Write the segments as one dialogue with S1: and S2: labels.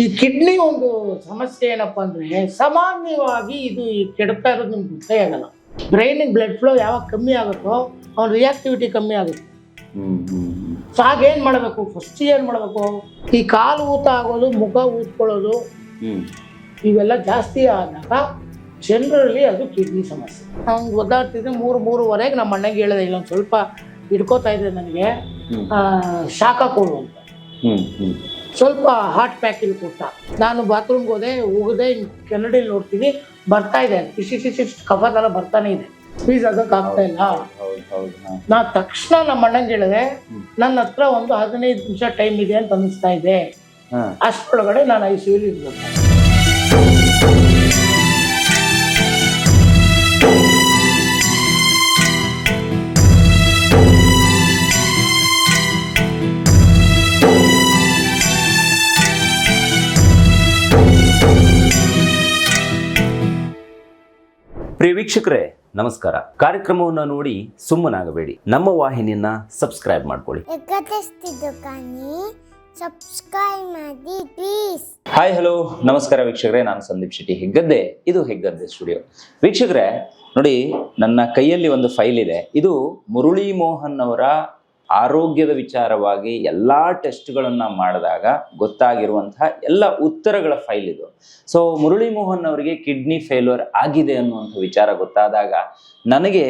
S1: ಈ ಕಿಡ್ನಿ ಒಂದು ಸಮಸ್ಯೆ ಏನಪ್ಪಾ ಅಂದ್ರೆ ಸಾಮಾನ್ಯವಾಗಿ ಇದು ಕೆಡ್ತಾ ಇರೋದು ನಿಮ್ಗೆ ಗೊತ್ತೇ ಆಗಲ್ಲ. ಬ್ರೈನಿಗೆ ಬ್ಲಡ್ ಫ್ಲೋ ಯಾವಾಗ ಕಮ್ಮಿ ಆಗುತ್ತೋ ಅವ್ನ ರಿಯಾಕ್ಟಿವಿಟಿ ಕಮ್ಮಿ ಆಗುತ್ತೆ.
S2: ಹ್ಮ್ ಏನ್
S1: ಸೊ ಮಾಡಬೇಕು? ಫಸ್ಟ್ ಏನು ಮಾಡಬೇಕು? ಈ ಕಾಲು ಊತ ಆಗೋದು ಮುಖ ಊದ್ಕೊಳ್ಳೋದು ಇವೆಲ್ಲ ಜಾಸ್ತಿ ಆದಾಗ ಜನರಲ್ಲಿ ಅದು ಕಿಡ್ನಿ ಸಮಸ್ಯೆ. ಅವ್ನು ಒದ್ದಾಡ್ತಿದ್ರೆ ಮೂರು ಮೂರುವರೆಗೆ ನಮ್ಮ ಅಣ್ಣಗೆ ಹೇಳಿದೆ ಇಲ್ಲೊಂದು ಸ್ವಲ್ಪ ಹಿಡ್ಕೋತಾ ಇದೆ ನನಗೆ ಶಾಖ ಕೊಡು ಅಂತ. ಸ್ವಲ್ಪ ಹಾಟ್ ಪ್ಯಾಕಿಂಗ್ ಕೊಟ್ಟ. ನಾನು ಬಾತ್ರೂಮ್ಗೆ ಹೋದೆ ಹೋಗದೆ ಕನ್ನಡಿಯಲ್ಲಿ ನೋಡ್ತೀನಿ. ಬರ್ತಾ ಇದೆ. ಇಷ್ಟು ಸಿ ಇಷ್ಟು ಕಫದೆಲ್ಲ ಬರ್ತಾನೆ ಇದೆ. ಪ್ಲೀಸ್ ಅದಕ್ಕೆ ಆಗ್ತಾ ಇಲ್ಲ. ನಾ ತಕ್ಷಣ ನಮ್ಮ ಅಣ್ಣಂಗೆ ಹೇಳಿದೆ ನನ್ನ ಹತ್ರ ಒಂದು ಹದಿನೈದು ನಿಮಿಷ ಟೈಮ್ ಇದೆ ಅಂತ ಅನಿಸ್ತಾ ಇದೆ. ಅಷ್ಟೊಳಗಡೆ ನಾನು ಐ ಸಿ ಇರ್ಬೇಕು
S2: ಪ್ರಿಯ ವೀಕ್ಷಕರೇ ನಮಸ್ಕಾರ. ಕಾರ್ಯಕ್ರಮವನ್ನು ನೋಡಿ ಸುಮ್ಮನಾಗಬೇಡಿ. ನಮ್ಮ ವಾಹಿನಿಯನ್ನ ಸಬ್ಸ್ಕ್ರೈಬ್ ಮಾಡ್ಕೊಳ್ಳಿ.
S3: ಸಬ್ಸ್ಕ್ರೈಬ್ ಮಾಡಿ ಪ್ಲೀಸ್
S2: ಹಾಯ್ ಹಲೋ ನಮಸ್ಕಾರ ವೀಕ್ಷಕರೇ ನಾನು ಸಂದೀಪ್ ಶೆಟ್ಟಿ ಹೆಗ್ಗದ್ದೆ. ಇದು ಹೆಗ್ಗದ್ದೆ ಸ್ಟುಡಿಯೋ ವೀಕ್ಷಕರೇ ನೋಡಿ ನನ್ನ ಕೈಯಲ್ಲಿ ಒಂದು ಫೈಲ್ ಇದೆ. ಇದು ಮುರುಳಿ ಮೋಹನ್ ಅವರ ಆರೋಗ್ಯದ ವಿಚಾರವಾಗಿ ಎಲ್ಲ ಟೆಸ್ಟ್ಗಳನ್ನು ಮಾಡಿದಾಗ ಗೊತ್ತಾಗಿರುವಂತಹ ಎಲ್ಲ ಉತ್ತರಗಳ ಫೈಲ್ ಇದು. ಸೊ ಮುರಳಿ ಮೋಹನ್ ಅವರಿಗೆ ಕಿಡ್ನಿ ಫೇಲ್ಯೂರ್ ಆಗಿದೆ ಅನ್ನುವಂಥ ವಿಚಾರ ಗೊತ್ತಾದಾಗ ನನಗೆ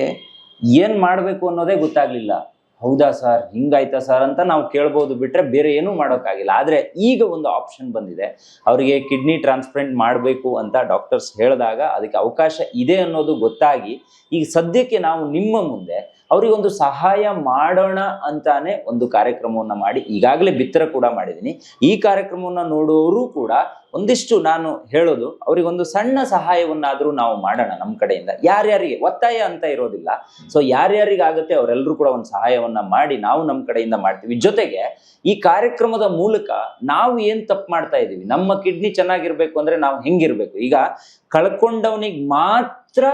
S2: ಏನು ಮಾಡಬೇಕು ಅನ್ನೋದೇ ಗೊತ್ತಾಗ್ಲಿಲ್ಲ. ಹೌದಾ ಸರ್ ಹಿಂಗಾಯ್ತಾ ಸರ್ ಅಂತ ನಾವು ಕೇಳ್ಬೋದು ಬಿಟ್ರೆ ಬೇರೆ ಏನೂ ಮಾಡೋಕ್ಕಾಗಿಲ್ಲ. ಆದ್ರೆ ಈಗ ಒಂದು ಆಪ್ಷನ್ ಬಂದಿದೆ. ಅವರಿಗೆ ಕಿಡ್ನಿ ಟ್ರಾನ್ಸ್ಪ್ಲಾಂಟ್ ಮಾಡಬೇಕು ಅಂತ ಡಾಕ್ಟರ್ಸ್ ಹೇಳಿದಾಗ ಅದಕ್ಕೆ ಅವಕಾಶ ಇದೆ ಅನ್ನೋದು ಗೊತ್ತಾಗಿ ಈಗ ಸದ್ಯಕ್ಕೆ ನಾವು ನಿಮ್ಮ ಮುಂದೆ ಅವರಿಗೊಂದು ಸಹಾಯ ಮಾಡೋಣ ಅಂತಾನೆ ಒಂದು ಕಾರ್ಯಕ್ರಮವನ್ನ ಮಾಡಿ ಈಗಾಗಲೇ ಬಿತ್ತರ ಕೂಡ ಮಾಡಿದ್ದೀನಿ. ಈ ಕಾರ್ಯಕ್ರಮವನ್ನ ನೋಡೋರು ಕೂಡ ಒಂದಿಷ್ಟು ನಾನು ಹೇಳೋದು, ಅವರಿಗೊಂದು ಸಣ್ಣ ಸಹಾಯವನ್ನಾದರೂ ನಾವು ಮಾಡೋಣ ನಮ್ಮ ಕಡೆಯಿಂದ. ಯಾರ್ಯಾರಿಗೆ? ಒತ್ತಾಯ ಅಂತ ಇರೋದಿಲ್ಲ. ಸೊ ಯಾರ್ಯಾರಿಗಾಗುತ್ತೆ ಅವರೆಲ್ಲರೂ ಕೂಡ ಒಂದು ಸಹಾಯವನ್ನ ಮಾಡಿ ನಾವು ನಮ್ಮ ಕಡೆಯಿಂದ ಮಾಡ್ತೀವಿ. ಜೊತೆಗೆ ಈ ಕಾರ್ಯಕ್ರಮದ ಮೂಲಕ ನಾವು ಏನು ತಪ್ಪು ಮಾಡ್ತಾ ಇದ್ದೀವಿ? ನಮ್ಮ ಕಿಡ್ನಿ ಚೆನ್ನಾಗಿರ್ಬೇಕು ಅಂದ್ರೆ ನಾವು ಹೆಂಗಿರ್ಬೇಕು? ಈಗ ಕಳ್ಕೊಂಡವನಿಗೆ ಮಾತ್ರ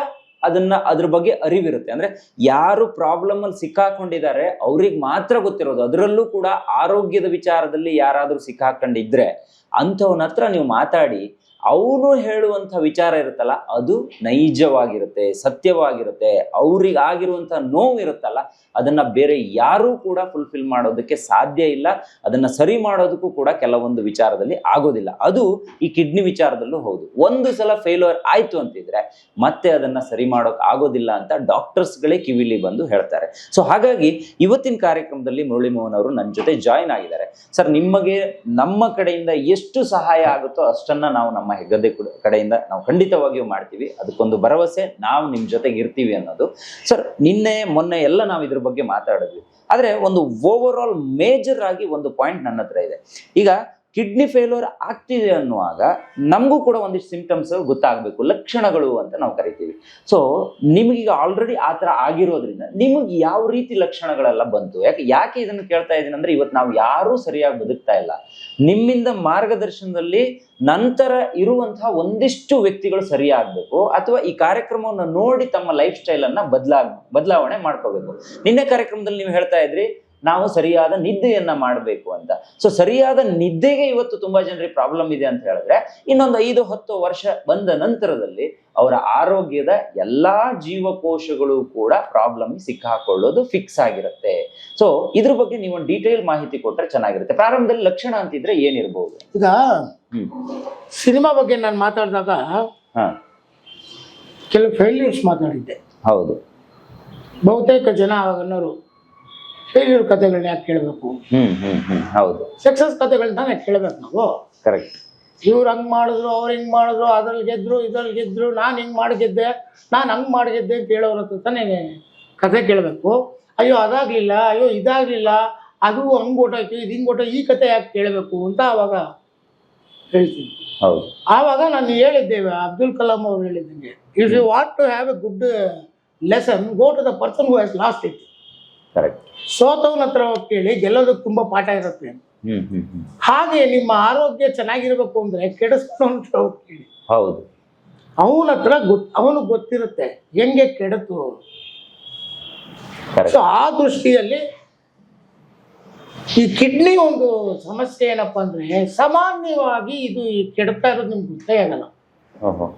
S2: ಅದನ್ನ ಅದ್ರ ಬಗ್ಗೆ ಅರಿವಿರುತ್ತೆ. ಅಂದ್ರೆ ಯಾರು ಪ್ರಾಬ್ಲಮ್ ಅಲ್ಲಿ ಸಿಕ್ಕಾಕೊಂಡಿದ್ದಾರೆ, ಅವ್ರಿಗೆ ಮಾತ್ರ ಗೊತ್ತಿರೋದು. ಅದರಲ್ಲೂ ಕೂಡ ಆರೋಗ್ಯದ ವಿಚಾರದಲ್ಲಿ ಯಾರಾದ್ರೂ ಸಿಕ್ಕಾಕೊಂಡಿದ್ರೆ ಅಂಥವನ ಹತ್ರ ನೀವು ಮಾತಾಡಿ ಅವನು ಹೇಳುವಂಥ ವಿಚಾರ ಇರುತ್ತಲ್ಲ, ಅದು ನೈಜವಾಗಿರುತ್ತೆ, ಸತ್ಯವಾಗಿರುತ್ತೆ ಅವ್ರಿಗೆ ಆಗಿರುವಂಥ ನೋವು ಇರುತ್ತಲ್ಲ, ಅದನ್ನ ಬೇರೆ ಯಾರೂ ಕೂಡ ಫುಲ್ಫಿಲ್ ಮಾಡೋದಕ್ಕೆ ಸಾಧ್ಯ ಇಲ್ಲ, ಅದನ್ನ ಸರಿ ಮಾಡೋದಕ್ಕೂ ಕೂಡ ಕೆಲವೊಂದು ವಿಚಾರದಲ್ಲಿ ಆಗೋದಿಲ್ಲ. ಅದು ಈ ಕಿಡ್ನಿ ವಿಚಾರದಲ್ಲೂ ಹೌದು. ಒಂದು ಸಲ ಫೇಲ್ಯೂರ್ ಆಯಿತು ಅಂತಿದ್ರೆ ಮತ್ತೆ ಅದನ್ನ ಸರಿ ಮಾಡೋಕೆ ಆಗೋದಿಲ್ಲ ಅಂತ ಡಾಕ್ಟರ್ಸ್ಗಳೇ ಕಿವಿಲಿ ಬಂದು ಹೇಳ್ತಾರೆ. ಸೊ ಹಾಗಾಗಿ ಇವತ್ತಿನ ಕಾರ್ಯಕ್ರಮದಲ್ಲಿ ಮುರಳಿ ಮೋಹನ್ ಅವರು ನನ್ನ ಜೊತೆ ಜಾಯಿನ್ ಆಗಿದ್ದಾರೆ. ಸರ್, ನಿಮಗೆ ನಮ್ಮ ಕಡೆಯಿಂದ ಎಷ್ಟು ಸಹಾಯ ಆಗುತ್ತೋ ಅಷ್ಟನ್ನ ನಾವು ನಮ್ಮ ಹೆಗ್ಗದ್ದೆ ಕೂಡ- ಕಡೆಯಿಂದ ನಾವು ಖಂಡಿತವಾಗಿಯೂ ಮಾಡ್ತೀವಿ. ಅದಕ್ಕೊಂದು ಭರವಸೆ ನಾವು ನಿಮ್ಮ ಜೊತೆಗೆ ಇರ್ತೀವಿ ಅನ್ನೋದು. ಸರ್, ನಿನ್ನೆ, ಮೊನ್ನೆ ಎಲ್ಲ ನಾವು ಇದ್ರ ಬಗ್ಗೆ ಮಾತಾಡಿದ್ವಿ. ಆದ್ರೆ ಒಂದು ಓವರ್ ಆಲ್ ಮೇಜರ್ ಆಗಿ ಒಂದು ಪಾಯಿಂಟ್ ನನ್ನ ಹತ್ರ ಇದೆ. ಈಗ ಕಿಡ್ನಿ ಫೇಲ್ಯೂರ್ ಆಗ್ತಿದೆ ಅನ್ನುವಾಗ ನಮಗೂ ಕೂಡ ಒಂದಿಷ್ಟು ಸಿಂಪ್ಟಮ್ಸ್ ಗೊತ್ತಾಗಬೇಕು, ಲಕ್ಷಣಗಳು ಅಂತ ನಾವು ಕರಿತೀವಿ. ಸೊ ನಿಮಗೀಗ ಆಲ್ರೆಡಿ ಆ ಥರ ಆಗಿರೋದ್ರಿಂದ ನಿಮಗೆ ಯಾವ ರೀತಿ ಲಕ್ಷಣಗಳೆಲ್ಲ ಬಂತು? ಯಾಕೆ ಯಾಕೆ ಇದನ್ನು ಕೇಳ್ತಾ ಇದ್ದೀನಿ ಅಂದರೆ ಇವತ್ತು ನಾವು ಯಾರೂ ಸರಿಯಾಗಿ ಬದುಕ್ತಾ ಇಲ್ಲ. ನಿಮ್ಮಿಂದ ಮಾರ್ಗದರ್ಶನದಲ್ಲಿ ನಂತರ ಇರುವಂತಹ ಒಂದಿಷ್ಟು ವ್ಯಕ್ತಿಗಳು ಸರಿಯಾಗಬೇಕು ಅಥವಾ ಈ ಕಾರ್ಯಕ್ರಮವನ್ನು ನೋಡಿ ತಮ್ಮ ಲೈಫ್ ಸ್ಟೈಲನ್ನು ಬದಲಾಗ ಬದಲಾ ಬದಲಾವಣೆ ಮಾಡ್ಕೋಬೇಕು. ನಿನ್ನೆ ಕಾರ್ಯಕ್ರಮದಲ್ಲಿ ನೀವು ಹೇಳ್ತಾ ಇದ್ರಿ ನಾವು ಸರಿಯಾದ ನಿದ್ದೆಯನ್ನ ಮಾಡಬೇಕು ಅಂತ. ಸೊ ಸರಿಯಾದ ನಿದ್ದೆಗೆ ಇವತ್ತು ತುಂಬಾ ಜನರಿಗೆ ಪ್ರಾಬ್ಲಮ್ ಇದೆ ಅಂತ ಹೇಳಿದ್ರೆ ಇನ್ನೊಂದು ಐದು ಹತ್ತು ವರ್ಷ ಬಂದ ನಂತರದಲ್ಲಿ ಅವರ ಆರೋಗ್ಯದ ಎಲ್ಲಾ ಜೀವಕೋಶಗಳು ಕೂಡ ಪ್ರಾಬ್ಲಮ್ ಸಿಕ್ಕಾಕೊಳ್ಳೋದು ಫಿಕ್ಸ್ ಆಗಿರುತ್ತೆ. ಸೊ ಇದ್ರ ಬಗ್ಗೆ ನೀವು ಒಂದು ಡೀಟೇಲ್ ಮಾಹಿತಿ ಕೊಟ್ರೆ ಚೆನ್ನಾಗಿರುತ್ತೆ. ಪ್ರಾರಂಭದಲ್ಲಿ ಲಕ್ಷಣ ಅಂತಿದ್ರೆ ಏನಿರ್ಬೋದು?
S1: ಈಗ
S2: ಹ್ಮ್.
S1: ಸಿನಿಮಾ ಬಗ್ಗೆ ನಾನು ಮಾತಾಡಿದಾಗ
S2: ಹಾ.
S1: ಕೆಲವು ಫೇಲ್ಯೂರ್ಸ್ ಮಾತಾಡಿದ್ದೆ.
S2: ಹೌದು.
S1: ಬಹುತೇಕ ಜನ ಅನ್ನೋರು ಫೇಲ್ಯೂರ್ ಕಥೆಗಳನ್ನ ಯಾಕೆ ಕೇಳಬೇಕು?
S2: ಹ್ಮ್ ಹ್ಮ್ ಹ್ಮ್ ಹೌದು.
S1: ಸಕ್ಸಸ್ ಕಥೆಗಳನ್ನ ಯಾಕೆ ಕೇಳಬೇಕು ನಾವು?
S2: ಕರೆಕ್ಟ್
S1: ಇವ್ರು ಹಂಗ್ ಮಾಡಿದ್ರು ಅವ್ರು ಹಿಂಗ್ ಮಾಡಿದ್ರು ಅದ್ರಲ್ಲಿ ಗೆದ್ರು ಇದ್ರಲ್ಲಿ ಗೆದ್ರು ನಾನು ಹಿಂಗ್ ಮಾಡಿದ್ದೆ ನಾನು ಹಂಗ್ ಮಾಡಿದ್ದೆ ಅಂತ ಹೇಳೋರ ಹತ್ರ ತಾನೇ ಕಥೆ ಕೇಳಬೇಕು. ಅಯ್ಯೋ ಅದಾಗ್ಲಿಲ್ಲ ಅಯ್ಯೋ ಇದಾಗ್ಲಿಲ್ಲ ಅದು ಹಂಗ್ ಹೊಟ್ಟೋಯ್ತು ಇದು ಹಿಂಗ್ ಈ ಕತೆ ಯಾಕೆ ಕೇಳಬೇಕು ಅಂತ ಅವಾಗ ಹೇಳ್ತೀನಿ.
S2: ಹೌದು.
S1: ಆವಾಗ ನಾನು ಹೇಳಿದ್ದೇವೆ ಅಬ್ದುಲ್ ಕಲಾಂ ಅವ್ರು ಹೇಳಿದ್ದಂಗೆ if you want to have a good lesson go to the person who has lost it
S2: correct
S1: ಸೋತವನ ಹತ್ರ ಕೇಳಿ ಗೆಲ್ಲೋದಕ್ಕೆ ತುಂಬಾ ಪಾಠ ಇರುತ್ತೆ.
S2: ಹ್ಮ್ ಹ್ಮ್ ಹ್ಮ್.
S1: ಹಾಗೆ ನಿಮ್ಮ ಆರೋಗ್ಯ ಚೆನ್ನಾಗಿರ್ಬೇಕು ಅಂದ್ರೆ ಕೆಡಿಸ್ಕೊಂಡ್ ಹತ್ರ ಕೇಳಿ.
S2: ಹೌದು.
S1: ಅವನ ಹತ್ರ ಗೊತ್ ಅವನು ಗೊತ್ತಿರುತ್ತೆ ಹೆಂಗೆ ಕೆಡತು. ಸೊ ಆ ದೃಷ್ಟಿಯಲ್ಲಿ ಈ ಕಿಡ್ನಿ ಒಂದು ಸಮಸ್ಯೆ ಏನಪ್ಪಾ ಅಂದ್ರೆ ಸಾಮಾನ್ಯವಾಗಿ ಇದು ಕೆಡ್ತಾ ಇರೋದು ನಿಮ್ಗೆ ಗೊತ್ತೇ ಆಗಲ್ಲ.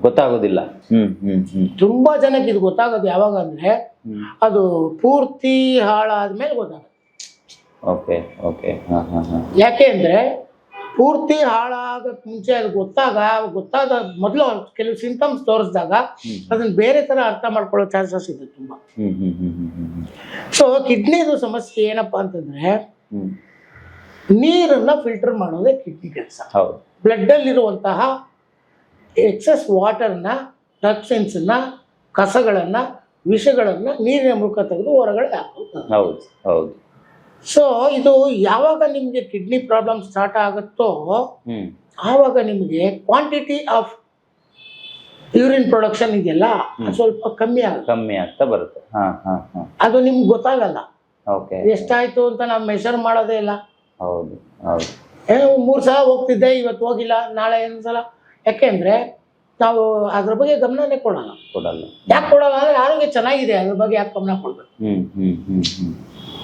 S2: ಗೊತ್ತಾಗೋದಿಲ್ಲ. ಹ್ಮ್ ಹ್ಮ್ ಹ್ಮ್.
S1: ತುಂಬಾ ಜನಕ್ಕೆ ಇದು ಗೊತ್ತಾಗೋದು ಯಾವಾಗ ಅಂದ್ರೆ ಅದು ಪೂರ್ತಿ ಹಾಳಾದ್ಮೇಲೆ ಗೊತ್ತಾಗುತ್ತೆ.
S2: Okay okay. ಹಾ ಹಾ ಹಾ.
S1: ಯಾಕೆ ಅಂದ್ರೆ ಪೂರ್ತಿ ಹಾಳಾಗಕ್ ಮುಂಚೆ ಅದು ಗೊತ್ತಾಗ ಗೊತ್ತಾದ ಮೊದಲು ಕೆಲವು ಸಿಂಟಮ್ಸ್ ತೋರಿಸಿದಾಗ. ಅದನ್ನ ಬೇರೆ ತರ ಅರ್ಥ ಮಾಡ್ಕೊಳ್ಳೋ ಚಾನ್ಸಸ್ ಇದೆ ತುಂಬಾ. ಸೊ ಕಿಡ್ನಿದು ಸಮಸ್ಯೆ ಏನಪ್ಪಾ ಅಂತಂದ್ರೆ ನೀರನ್ನು ಫಿಲ್ಟರ್ ಮಾಡೋದೇ ಕಿಡ್ನಿ ಕೆಲಸ.
S2: ಹೌದು.
S1: ಬ್ಲಡ್ ಅಲ್ಲಿರುವಂತಹ ಎಕ್ಸಸ್ ವಾಟರ್ನ ಟಾಕ್ಸಿನ್ಸ್ನ ಕಸಗಳನ್ನ ವಿಷಗಳನ್ನ ನೀರಿನ ಮೂಲಕ ತೆಗೆದು ಹೊರಗಡೆ
S2: ಹೌದು ಹೌದು.
S1: ಸೊ ಇದು ಯಾವಾಗ ನಿಮಗೆ ಕಿಡ್ನಿ ಪ್ರಾಬ್ಲಮ್ ಸ್ಟಾರ್ಟ್ ಆಗುತ್ತೋ
S2: ಹ್ಮ್.
S1: ಆವಾಗ ನಿಮಗೆ ಕ್ವಾಂಟಿಟಿ ಆಫ್ ಯೂರಿನ್ ಪ್ರೊಡಕ್ಷನ್ ಇದೆಯಲ್ಲ ಅದು ಸ್ವಲ್ಪ ಕಮ್ಮಿ ಆಗುತ್ತೆ.
S2: ಕಮ್ಮಿ ಆಗ್ತಾ ಬರುತ್ತೆ. ಹಾ ಹಾ ಹಾ.
S1: ಅದು ನಿಮ್ಗೆ ಗೊತ್ತಾಗಲ್ಲ.
S2: ಓಕೆ
S1: ಎಷ್ಟಾಯ್ತು ಅಂತ ನಾವು ಮೆಷರ್ ಮಾಡೋದೇ ಇಲ್ಲ.
S2: ಹೌದು ಹೌದು.
S1: ಏನೋ ಮೂರು ಸಲ ಹೋಗ್ತಿದ್ದೆ ಇವತ್ತು ಹೋಗಿಲ್ಲ ನಾಳೆ ಇನ್ನೊಂದು ಸಲ ಯಾಕೆಂದ್ರೆ ನಾವು ಅದ್ರ ಬಗ್ಗೆ ಗಮನನೇ ಕೊಡೋಣ
S2: ಕೊಡಲ್ಲ.
S1: ಯಾಕೆ ಕೊಡೋಣ ಅಂದ್ರೆ ಆರೋಗ್ಯ ಚೆನ್ನಾಗಿದೆ ಅದ್ರ ಬಗ್ಗೆ ಯಾಕೆ ಗಮನ ಕೊಡ್ಬೇಕು?
S2: ಹ್ಮ್ ಹ್ಮ್ ಹ್ಮ್ ಹ್ಮ್.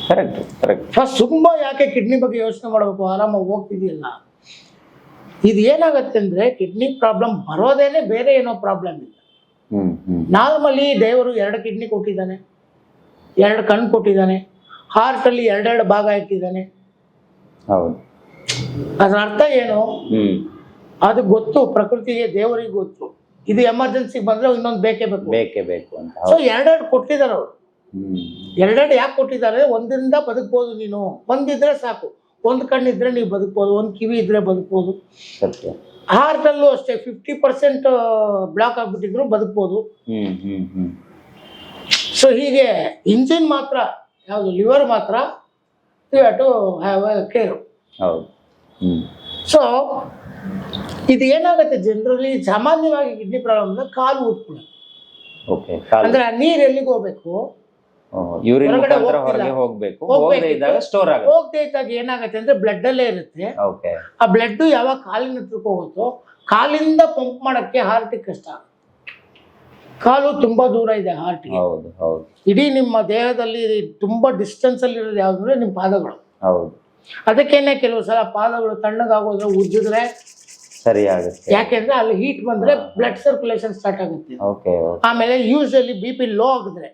S2: ಕರೆಕ್ಟ್ ಕರೆಕ್ಟ್
S1: ಫಸ್ಟ್ ತುಂಬಾ ಯಾಕೆ ಕಿಡ್ನಿ ಬಗ್ಗೆ ಯೋಚನೆ ಮಾಡಬೇಕು? ಆರಾಮಾಗಿ ಹೋಗ್ತಿದೆಯಲ್ಲ ಇದು ಏನಾಗುತ್ತೆ ಅಂದ್ರೆ ಕಿಡ್ನಿ ಪ್ರಾಬ್ಲಮ್ ಬರೋದೇನೆ ಬೇರೆ ಏನೋ ಪ್ರಾಬ್ಲಮ್ ಇಲ್ಲ. ನಾರ್ಮಲಿ ದೇವರು ಎರಡು ಕಿಡ್ನಿ ಕೊಟ್ಟಿದ್ದಾನೆ ಎರಡು ಕಣ್ಣು ಕೊಟ್ಟಿದ್ದಾನೆ ಹಾರ್ಟಲ್ಲಿ ಎರಡೆರಡು ಭಾಗ ಇಟ್ಟಿದ್ದಾನೆ.
S2: ಹೌದು.
S1: ಅದರ ಅರ್ಥ ಏನು? ಅದು ಗೊತ್ತು ಪ್ರಕೃತಿಗೆ ದೇವರಿಗೆ ಗೊತ್ತು. ಇದು ಎಮರ್ಜೆನ್ಸಿ ಬಂದ್ರೆ ಇನ್ನೊಂದು ಬೇಕೇ ಬೇಕು.
S2: ಬೇಕೇ ಬೇಕು ಅಂತ.
S1: ಸೊ ಎರಡೆರಡು ಕೊಟ್ಟಿದ್ದಾರೆ ಅವರು. ಎರಡೆರಡು ಯಾಕೆ ಕೊಟ್ಟಿದ್ದಾರೆ? ಒಂದರಿಂದ ಬದುಕ್ಬೋದು ನೀನು. ಒಂದಿದ್ರೆ ಸಾಕು. ಒಂದು ಕಣ್ಣಿದ್ರೆ ನೀವು ಬದುಕ್ಬೋದು. ಒಂದು ಕಿವಿ ಇದ್ರೆ ಬದುಕ್ಬೋದು.
S2: ಸತ್ಯ.
S1: ಹಾರ್ಟಲ್ಲೂ ಅಷ್ಟೇ ಫಿಫ್ಟಿ ಪರ್ಸೆಂಟ್ ಬ್ಲಾಕ್ ಆಗ್ಬಿಟ್ಟಿದ್ರು ಬದುಕ್ಬೋದು. ಸೊ ಹೀಗೆ ಇಂಜಿನ್ ಮಾತ್ರ ಯಾವುದು ಲಿವರ್ ಮಾತ್ರ ಟು ಹ್ಯಾವ್ ಅ ಕೇರ್
S2: ಹೌದು.
S1: ಸೊ ಇದು ಏನಾಗುತ್ತೆ? ಜನರಲಿ ಸಾಮಾನ್ಯವಾಗಿ ಕಿಡ್ನಿ ಪ್ರಾಬ್ಲಮ್ ಅಂದ್ರೆ ಕಾಲು ಊದ್ಕೊಳ
S2: ಓಕೆ
S1: ಅಂದ್ರೆ ಆ ನೀರು ಎಲ್ಲಿಗೆ ಹೋಗ್ಬೇಕು?
S2: ಯೂರಿನ್ ಮುಖಾಂತರ ಹೊರಗೆ ಹೋಗ್ಬೇಕು. ಹೋಗದೆ ಇದ್ದಾಗ ಸ್ಟೋರ್ ಆಗುತ್ತೆ.
S1: ಹೋಗದೆ ಇದ್ದಾಗ ಏನಾಗುತ್ತೆ ಅಂದ್ರೆ ಬ್ಲಡ್ ಅಲ್ಲೇ ಇರುತ್ತೆ.
S2: ಓಕೆ
S1: ಆ ಬ್ಲಡ್ ಯಾವಾಗ ಕಾಲಿನ ಹತ್ರಕ್ಕೆ ಹೋಗುತ್ತೋ ಕಾಲಿಂದ ಪಂಪ್ ಮಾಡಕ್ಕೆ ಹಾರ್ಟಿಗೆ ಕಷ್ಟ ಕಾಲು ತುಂಬಾ ದೂರ ಇದೆ ಹಾರ್ಟ್ಗೆ
S2: ಹೌದು ಹೌದು.
S1: ಇಡೀ ನಿಮ್ಮ ದೇಹದಲ್ಲಿ ತುಂಬಾ ಡಿಸ್ಟೆನ್ಸ್ ಅಲ್ಲಿ ಇರೋದು ಯಾವ್ದು ಅಂದ್ರೆ ನಿಮ್ಮ ಪಾದಗಳು.
S2: ಹೌದು.
S1: ಅದಕ್ಕೇನೆ ಕೆಲವು ಸಲ ಪಾದಗಳು ತಣ್ಣಗಾಗೋದ್ರೆ ಉಜ್ಜಿದ್ರೆ
S2: ಸರಿ ಆಗುತ್ತೆ.
S1: ಯಾಕೆಂದ್ರೆ ಅಲ್ಲಿ ಹೀಟ್ ಬಂದ್ರೆ ಬ್ಲಡ್ ಸರ್ಕ್ಯುಲೇಷನ್ ಸ್ಟಾರ್ಟ್ ಆಗುತ್ತೆ.
S2: ಓಕೆ
S1: ಆಮೇಲೆ ಯೂಶಲಿ ಬಿ ಪಿ ಲೋ ಆಗಿದ್ರೆ